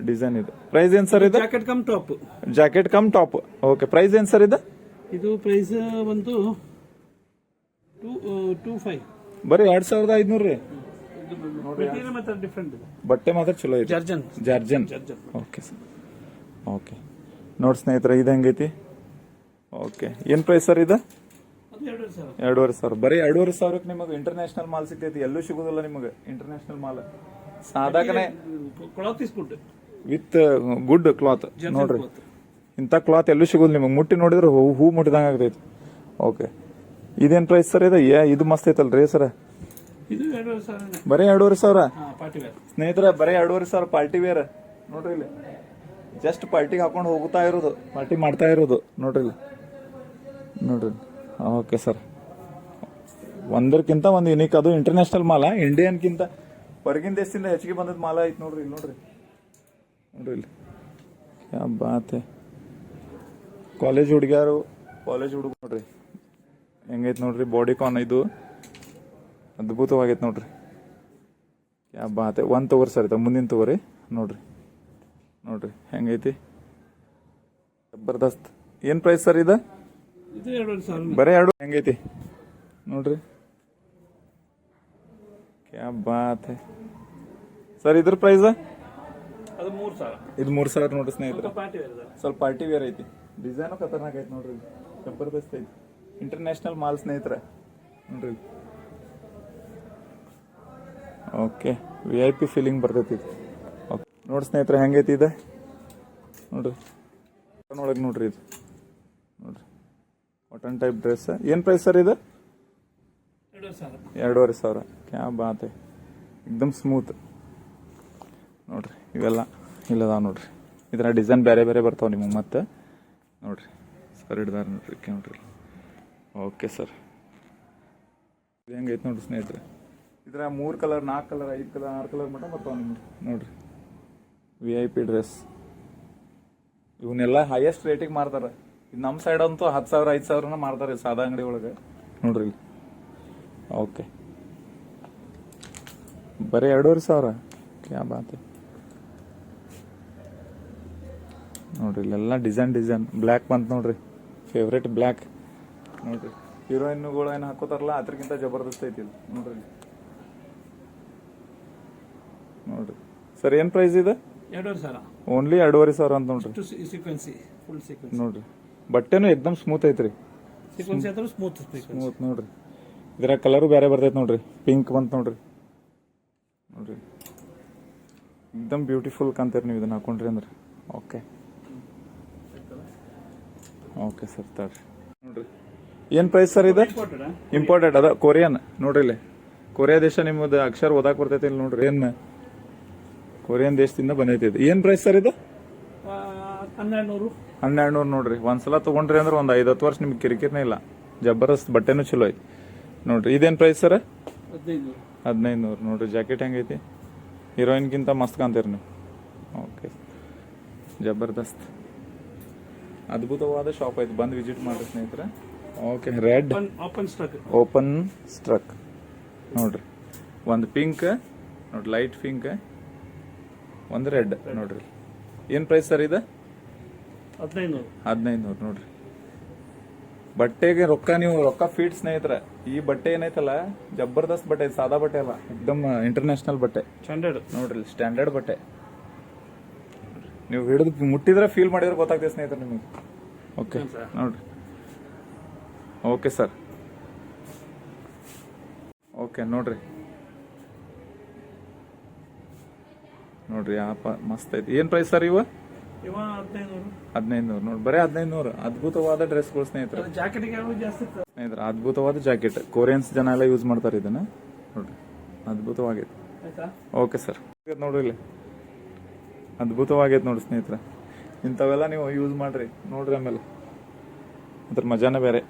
ಡಿಸೈನ್ ಇದು. ಪ್ರೈಸ್ ಏನು ಸರ್ ಇದು? Jacket cum top jacket cum top okay price ಏನು ಸರ್ ಇದು? ಇದು ಪ್ರೈಸ್ ಬಂದು ಟೂ ಫೈವ್ ಬರೀ ಎರಡು ಸಾವಿರದ ಐದುನೂರು ರೀ. ಬಟ್ಟೆ ಮಾತ್ರ ಚಲೋ ಇದೆ ಜಾರ್ಜನ್ ಜಾರ್ಜನ್ ಜರ್ಜನ್ ಓಕೆ ಸರ್ ಓಕೆ ನೋಡಿ ಸ್ನೇಹಿತರೆ ಇದು ಹೆಂಗೈತಿ? ಓಕೆ. ಏನು ಪ್ರೈಸ್ ಸರ್ ಇದು? ಎರಡೂವರೆ ಸಾವಿರ. ಬರೀ ಎರಡೂವರೆ ಸಾವಿರಕ್ಕೆ ನಿಮಗೆ ಇಂಟರ್ನ್ಯಾಷನಲ್ ಮಾಲ್ ಸಿಗ್ತೈತಿ. ಎಲ್ಲೂ ಸಿಗೋದಿಲ್ಲ ನಿಮಗೆ ಇಂಟರ್ನ್ಯಾಷನಲ್ ಮಾಲ್. ಸಾಧಾಕನೆ ವಿತ್ ಗುಡ್ ಕ್ಲಾತ್ ನೋಡ್ರಿ. ಇಂಥ ಕ್ಲಾತ್ ಎಲ್ಲೂ ಸಿಗೋದಿಲ್ಲ ನಿಮಗೆ. ಮುಟ್ಟಿ ನೋಡಿದ್ರೆ ಹೂ ಹೂ ಮುಟ್ಟಿದಂಗೆ ಆಗ್ತೈತಿ. ಓಕೆ. ಇದೇನು ಪ್ರೈಸ್ ಸರ್ ಇದು? ಏ ಇದು ಮಸ್ತ್ ಐತಲ್ರಿ ಸರ್. ಬರೀ ಎರಡೂವರೆ ಸಾವಿರ? ಸ್ನೇಹಿತರ ಬರೀ ಎರಡೂವರೆ ಸಾವಿರ ಪಾರ್ಟಿ ವೇರ್ ನೋಡ್ರಿ ಇಲ್ಲಿ. ಜಸ್ಟ್ ಪಾರ್ಟಿಗೆ ಹಾಕೊಂಡು ಹೋಗ್ತಾ ಇರೋದು. ಪಾರ್ಟಿ ಮಾಡ್ತಾ ಇರೋದು. ನೋಡ್ರಿ ಇಲ್ಲಿ. ನೋಡ್ರಿ ಓಕೆ ಸರ್ ಒಂದಕ್ಕಿಂತ ಒಂದು ಯುನಿಕ್ ಅದು ಇಂಟರ್ನ್ಯಾಷನಲ್ ಮಾಲ ಇಂಡಿಯನ್ಕಿಂತ ಹೊರಗಿನ ದೇಶದಿಂದ ಹೆಚ್ಚಿಗೆ ಬಂದದ ಮಾಲ ಐತೆ ನೋಡ್ರಿ ಇಲ್ಲಿ ನೋಡ್ರಿ. ನೋಡ್ರಿ ಇಲ್ಲಿ. ಕ್ಯಾ ಬಾತೆ. ಕಾಲೇಜ್ ಹುಡುಗ್ಯಾರು ಕಾಲೇಜ್ ಹುಡುಗ ನೋಡ್ರಿ. ಹೆಂಗೈತೆ ನೋಡ್ರಿ ಬಾಡಿ ಕಾನ್ ಇದು. ಅದ್ಭುತವಾಗೈತೆ ನೋಡ್ರಿ. ಯಾ ಬಾತೆ. ಒಂದು ತಗೋರಿ ಸರ್ ಇದು, ಮುಂದಿನ ತಗೋರಿ ನೋಡ್ರಿ. ನೋಡ್ರಿ, ಹೆಂಗೈತಿ. ಜಬರ್ದಸ್ತ್. ಏನು ಪ್ರೈಸ್ ಸರ್ ಇದು? ಇದು ಎರಡೂವರೆ ಸಾವಿರ ಬರೀ ಎರಡು ಹೆಂಗೈತಿ? ನೋಡ್ರಿ. ಕ್ಯಾ ಬಾತ್ ಸರ್ ಇದ್ರ ಪ್ರೈಸ್ ಅದು ಮೂರು ಸಾವಿರ ಇದು ಮೂರು ಸಾವಿರ ನೋಡ್ರಿ ಸ್ನೇಹಿತರೆ. ಸ್ವಲ್ಪ ಪಾರ್ಟಿ ವೇರ್ ಐತಿ. ಡಿಸೈನು ಖತರ್ನಾಕ್ ಐತಿ ನೋಡ್ರಿ. ಜಬರ್ದಸ್ತ್ ಐತಿ. ಇಂಟರ್ನ್ಯಾಷನಲ್ ಮಾಲ್ ಸ್ನೇಹಿತರೆ. ನೋಡ್ರಿ. Okay V I P feeling ಬರ್ತೈತಿ ಇದು. ಓಕೆ ನೋಡಿ ಸ್ನೇಹಿತರೆ ಹೆಂಗೈತಿ ಇದೆ? ನೋಡ್ರಿ. ಒಳಗೆ ನೋಡ್ರಿ ಇದು. ಕಾಟನ್ ಟೈಪ್ ಡ್ರೆಸ್ ಏನು ಪ್ರೈಸ್ ಸರ್ ಇದು? ಎರಡೂವರೆ ಸಾವಿರ. ಕ್ಯಾ ಬಾತೆ. ಎಕ್ದಮ್ ಸ್ಮೂತ್ ನೋಡ್ರಿ ಇವೆಲ್ಲ ಇಲ್ಲದಾವ ನೋಡ್ರಿ. ಇದರ ಡಿಸೈನ್ ಬೇರೆ ಬೇರೆ ಬರ್ತಾವ ನಿಮಗೆ ಮತ್ತೆ. ನೋಡ್ರಿ ಸರ್ ಹಿಡ್ದಾರ ನೋಡ್ರಿ ನೋಡ್ರಿ ಓಕೆ ಸರ್ ಇದು ಹೆಂಗೈತೆ ನೋಡ್ರಿ ಸ್ನೇಹಿತರೆ? ಇದರ ಮೂರು ಕಲರ್ ನಾಲ್ಕು ಕಲರ್ ಐದು ಕಲರ್ ಆರು ಕಲರ್ ಮಟ್ಟ ಬರ್ತಾವ ನಿಮ್ಗೆ. ನೋಡ್ರಿ. ವಿ ಐ ಪಿ ಡ್ರೆಸ್ ಇವನ್ನೆಲ್ಲ ಹೈಯೆಸ್ಟ್ ರೇಟಿಗೆ ಮಾರ್ತಾರೆ. ನಮ್ಮ ಸೈಡ್ ಅಂತೂ ಹತ್ತು ಸಾವಿರ ಐದು ಸಾವಿರನ ಮಾರ್ತಾರೆ ಸಾದಾ ಅಂಗಡಿ ಒಳಗೆ. ನೋಡ್ರಿ ಓಕೆ. ಬರೀ ಎರಡೂವರೆ ಸಾವಿರ? ಕ್ಯಾ ಬಾತ್. ನೋಡ್ರಿ ಇಲ್ಲೆಲ್ಲ ಡಿಸೈನ್ ಡಿಸೈನ್ ಬ್ಲ್ಯಾಕ್ ಬಂತು ನೋಡ್ರಿ. ಫೇವ್ರೇಟ್ ಬ್ಲ್ಯಾಕ್ ನೋಡ್ರಿ. ಹೀರೋಯಿನ್ಗಳು ಏನು ಹಾಕೋತಾರಲ್ಲ ಅದ್ರಕ್ಕಿಂತ ಜಬರ್ದಸ್ತ್ ಐತಿ ಇದು. ನೋಡ್ರಿ. ಇಲ್ಲಿ. ನೋಡ್ರಿ. ಸರ್ ಏನು ಪ್ರೈಸ್ ಇದೆ? ಎರಡೂವರೆ ಸಾವಿರ. ಓನ್ಲಿ ಎರಡೂವರೆ ಸಾವಿರ ಅಂತ ನೋಡ್ರಿ. ಸೀಕ್ವೆನ್ಸಿ ಫುಲ್ ಸೀಕ್ವೆನ್ಸ್ ನೋಡ್ರಿ. ಬಟ್ಟೆನೂ ಎಕ್ದಮ್ ಸ್ಮೂತ್ ಐತ್ರಿ. ಸ್ಮೂತ್ ಸ್ಮೂತ್ ನೋಡ್ರಿ. ಇದರ ಕಲರು ಬೇರೆ ಬರ್ತೈತೆ ನೋಡ್ರಿ. ಪಿಂಕ್ ಬಂತ ನೋಡ್ರಿ. ನೋಡ್ರಿ. ಎಕ್ದಮ್ ಬ್ಯೂಟಿಫುಲ್ ಕಾಣ್ತೀರಿ ನೀವು ಇದನ್ನ ಹಾಕೊಂಡ್ರಿ ಅಂದ್ರೆ. ಓಕೆ ಓಕೆ ಸರ್ ತಡ್ರಿ. ನೋಡ್ರಿ. ಏನು ಪ್ರೈಸ್ ಸರ್ ಇದು? ಇಂಪಾರ್ಟೆಂಟ್ ಅದ ಕೊರಿಯನ್ ನೋಡ್ರಿ ಇಲ್ಲಿ. ಕೊರಿಯಾ ದೇಶ ನಿಮ್ಮದು ಅಕ್ಷರ ಓದಾಕ್ ಬರ್ತೈತಿ ಇಲ್ಲಿ ನೋಡ್ರಿ. ಏನ್? ಕೊರಿಯನ್ ದೇಶದಿಂದ ಬಂದೈತಿ ಇದು. ಏನ್ ಪ್ರೈಸ್ ಸರ್ ಇದು? ಹನ್ನೆರಡು ನೂರು ಹನ್ನೆರಡು ನೂರು ನೋಡ್ರಿ. ಒಂದ್ಸಲ ತಗೊಂಡ್ರಿ ಅಂದ್ರೆ ಒಂದ್ ಐದ್ ಹತ್ತು ವರ್ಷ ನಿಮ್ಗೆ ಕಿರಿಕಿರಿನೇ ಇಲ್ಲ. ಜಬರ್ದಸ್ತ್ ಬಟ್ಟೆನೂ ಚಲೋ ಐತಿ. ನೋಡ್ರಿ ಇದೇನ್ ಪ್ರೈಸ್ ಸರ್? ಹದಿನೈದು ನೂರು ನೋಡ್ರಿ ಜಾಕೆಟ್ ಹೆಂಗೈತಿ? ಹೀರೋಯಿನ್ಗಿಂತ ಮಸ್ತ್ ಕಾಣ್ತೀರಿ ನೀವು. ಓಕೆ ಜಬರ್ದಸ್ತ್. ಅದ್ಭುತವಾದ ಶಾಪ್ ಐತಿ. ಬಂದು ವಿಸಿಟ್ ಮಾಡ್ರಿ ಸ್ನೇಹಿತರೆ. Okay red open struck open struck ನೋಡ್ರಿ ಒಂದು ಪಿಂಕ್ ನೋಡ್ರಿ ಲೈಟ್ ಪಿಂಕ್ ಒಂದು ರೆಡ್ ನೋಡ್ರಿ. ಏನ್ ಪ್ರೈಸ್ ಸರ್ ಇದು? ಹದಿನೈದು ನೋಡ್ರಿ. ಬಟ್ಟೆಗೆ ರೊಕ್ಕ ನೀವು ರೊಕ್ಕ ಫೀಟ್ ಸ್ನೇಹಿತರೆ ಈ ಬಟ್ಟೆ ಏನೈತಲ್ಲ ಜಬರ್ದಸ್ತ್ ಬಟ್ಟೆ ಸಾದಾ ಬಟ್ಟೆ ಅಲ್ಲ ಎಕ್ದಮ್ ಇಂಟರ್ನ್ಯಾಷನಲ್ ಬಟ್ಟೆ. ಸ್ಟ್ಯಾಂಡರ್ಡ್ ನೋಡ್ರಿ ಸ್ಟ್ಯಾಂಡರ್ಡ್ ಬಟ್ಟೆ. ನೀವು ಹಿಡಿದು ಮುಟ್ಟಿದ್ರೆ ಫೀಲ್ ಮಾಡಿದ್ರೆ ಗೊತ್ತಾಗ್ತದೆ ಸ್ನೇಹಿತರೆ ನಿಮಗೆ. ಓಕೆ ನೋಡ್ರಿ. ಓಕೆ ಸರ್ ಓಕೆ ನೋಡ್ರಿ. ನೋಡ್ರಿ ಯಾಪ ಮಸ್ತ್ ಐತಿ. ಏನ್ ಪ್ರೈಸ್ ಸರ್ ಇವ? ಇವ ಹದಿನೈದು ನೂರು ಹದಿನೈದು ನೂರು ನೋಡ್ರಿ ಬರೀ ಹದಿನೈದು ನೂರು ಅದ್ಭುತವಾದ ಡ್ರೆಸ್ಗಳು ಸ್ನೇಹಿತರೆ. ಜಾಕೆಟ್ಗೆ ಜಾಸ್ತಿ ಸ್ನೇಹಿತರೆ ಅದ್ಭುತವಾದ ಜಾಕೆಟ್. ಕೊರಿಯನ್ಸ್ ಜನ ಎಲ್ಲ ಯೂಸ್ ಮಾಡ್ತಾರೆ ಇದನ್ನ. ನೋಡ್ರಿ ಅದ್ಭುತವಾಗೈತೆ. ಆಯ್ತಾ? Okay sir. ನೋಡ್ರಿ ಇಲ್ಲಿ. ಅದ್ಭುತವಾಗೈತೆ ನೋಡಿ ಸ್ನೇಹಿತರೆ. ಇಂಥವೆಲ್ಲ ನೀವು ಯೂಸ್ ಮಾಡ್ರಿ. ನೋಡ್ರಿ ಆಮೇಲೆ. ಅದ್ರ ಮಜಾನೇ ಬೇರೆ.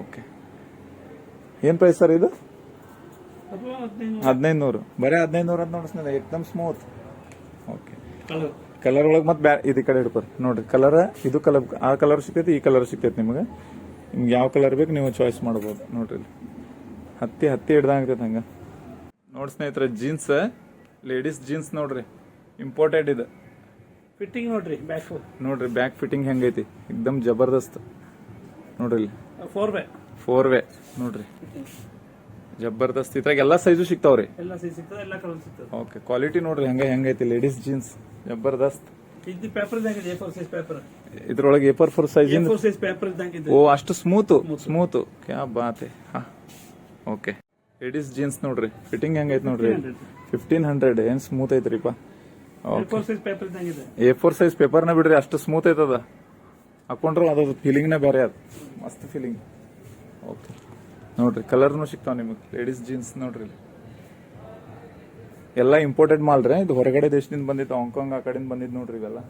ಓಕೆ. ಏನು ಪ್ರೈಸ್ ಸರ್ ಇದು? ಹದಿನೈದು ನೂರು ಬರೀ ಹದಿನೈದು ನೂರು ಅಂತ ನೋಡಿ ಸ್ನೇಹಿತರೆ. ಏಕ್ದಮ್ ಸ್ಮೂತ್ ಓಕೆ. ಕಲರ್ ಒಳಗೆ ಮತ್ತೆ ಬ್ಯಾ ಇದು ಕಡೆ ಹಿಡ್ಕೊರಿ ನೋಡ್ರಿ ಕಲರ್ ಇದು ಕಲರ್ ಆ ಕಲರ್ ಸಿಗ್ತೈತಿ ಈ ಕಲರ್ ಸಿಗ್ತೈತಿ ನಿಮಗೆ. ನಿಮ್ಗೆ ಯಾವ ಕಲರ್ ಬೇಕು ನೀವು ಚಾಯ್ಸ್ ಮಾಡ್ಬೋದು. ನೋಡ್ರಿ ಹತ್ತಿ ಹತ್ತಿ ಹಿಡ್ದಂಗ್ತೈತೆ ಹಂಗೆ. ನೋಡಿ ಸ್ನೇಹಿತರೆ ಜೀನ್ಸ್ ಲೇಡೀಸ್ ಜೀನ್ಸ್ ನೋಡ್ರಿ. ಇಂಪಾರ್ಟೆಂಟ್ ಇದು. ಫಿಟ್ಟಿಂಗ್ ನೋಡ್ರಿ ಬ್ಯಾಕ್ ನೋಡ್ರಿ ಬ್ಯಾಕ್ ಫಿಟ್ಟಿಂಗ್ ಹೆಂಗೈತಿ. ಎಕ್ದಮ್ ಜಬರ್ದಸ್ತ್. ನೋಡ್ರಿ ಫೋರ್ ವೇ ಫೋರ್ ವೇ ನೋಡ್ರಿ. ಜಬರ್ದಸ್ತ್. ಇದ್ರಾಗ ಎಲ್ಲ ಸೈಜು ಸಿಗ್ತಾವ್ರಿ? ಎಲ್ಲ ಸೈಜ್ ಸಿಗ್ತದೆ ಎಲ್ಲ ಕಲರ್ ಸಿಗ್ತದೆ. ಓಕೆ ಕ್ವಾಲಿಟಿ ನೋಡ್ರಿ ಹಂಗ ಹೆಂಗೈತಿ ಲೇಡೀಸ್ ಜೀನ್ಸ್ ಜಬರ್ದಸ್ತ್. ಇದು ಪೇಪರ್ ಇದ್ದಂಗೆ ಇದೆ ಫೋರ್ ಸೈಜ್ ಪೇಪರ್ ಇದ್ರೊಳಗೆ A four size A four size paper ಇದ್ದಂಗೆ ಇದೆ. ಓ ಅಷ್ಟು ಸ್ಮೂತ್ ಸ್ಮೂತ್ ಕ್ಯಾ ಬಾತ್ ಹಾ ಓಕೆ ಲೇಡೀಸ್ ಜೀನ್ಸ್ ನೋಡ್ರಿ ಫಿಟ್ಟಿಂಗ್ ಹೆಂಗೈತೆ ನೋಡ್ರಿ? ಫಿಫ್ಟೀನ್ ಹಂಡ್ರೆಡ್ ಏನ್ ಸ್ಮೂತ್ ಐತ್ರಿಪ್ಪ? ಎ ಫೋರ್ ಸೈಜ್ ಪೇಪರ್ನ ಇದೆ. ಎ ಫೋರ್ ಸೈಜ್ ಪೇಪರ್ನ ಬಿಡ್ರಿ ಅಷ್ಟು ಸ್ಮೂತ್ ಐತದ. ಹಾಕೊಂಡ್ರೆ ಅದ್ರ ಫೀಲಿಂಗ್ನೇ ಬೇರೆ ಅದು. ಮಸ್ತ್ ಫೀಲಿಂಗ್ ಓಕೆ ನೋಡ್ರಿ ಕಲರ್ನು ಸಿಗ್ತಾವ ನಿಮಗೆ. ಲೇಡೀಸ್ ಜೀನ್ಸ್ ನೋಡ್ರಿ. ಎಲ್ಲ ಇಂಪೋರ್ಟೆಡ್ ಮಾಲ್ ರೀ ಇದು ಹೊರಗಡೆ ದೇಶದಿಂದ ಬಂದಿತ್ತು ಹಾಂಗ್ಕಾಂಗ್ ಆ ಕಡೆಯಿಂದ ಬಂದಿದ್ದು ನೋಡ್ರಿ ಇವೆಲ್ಲ.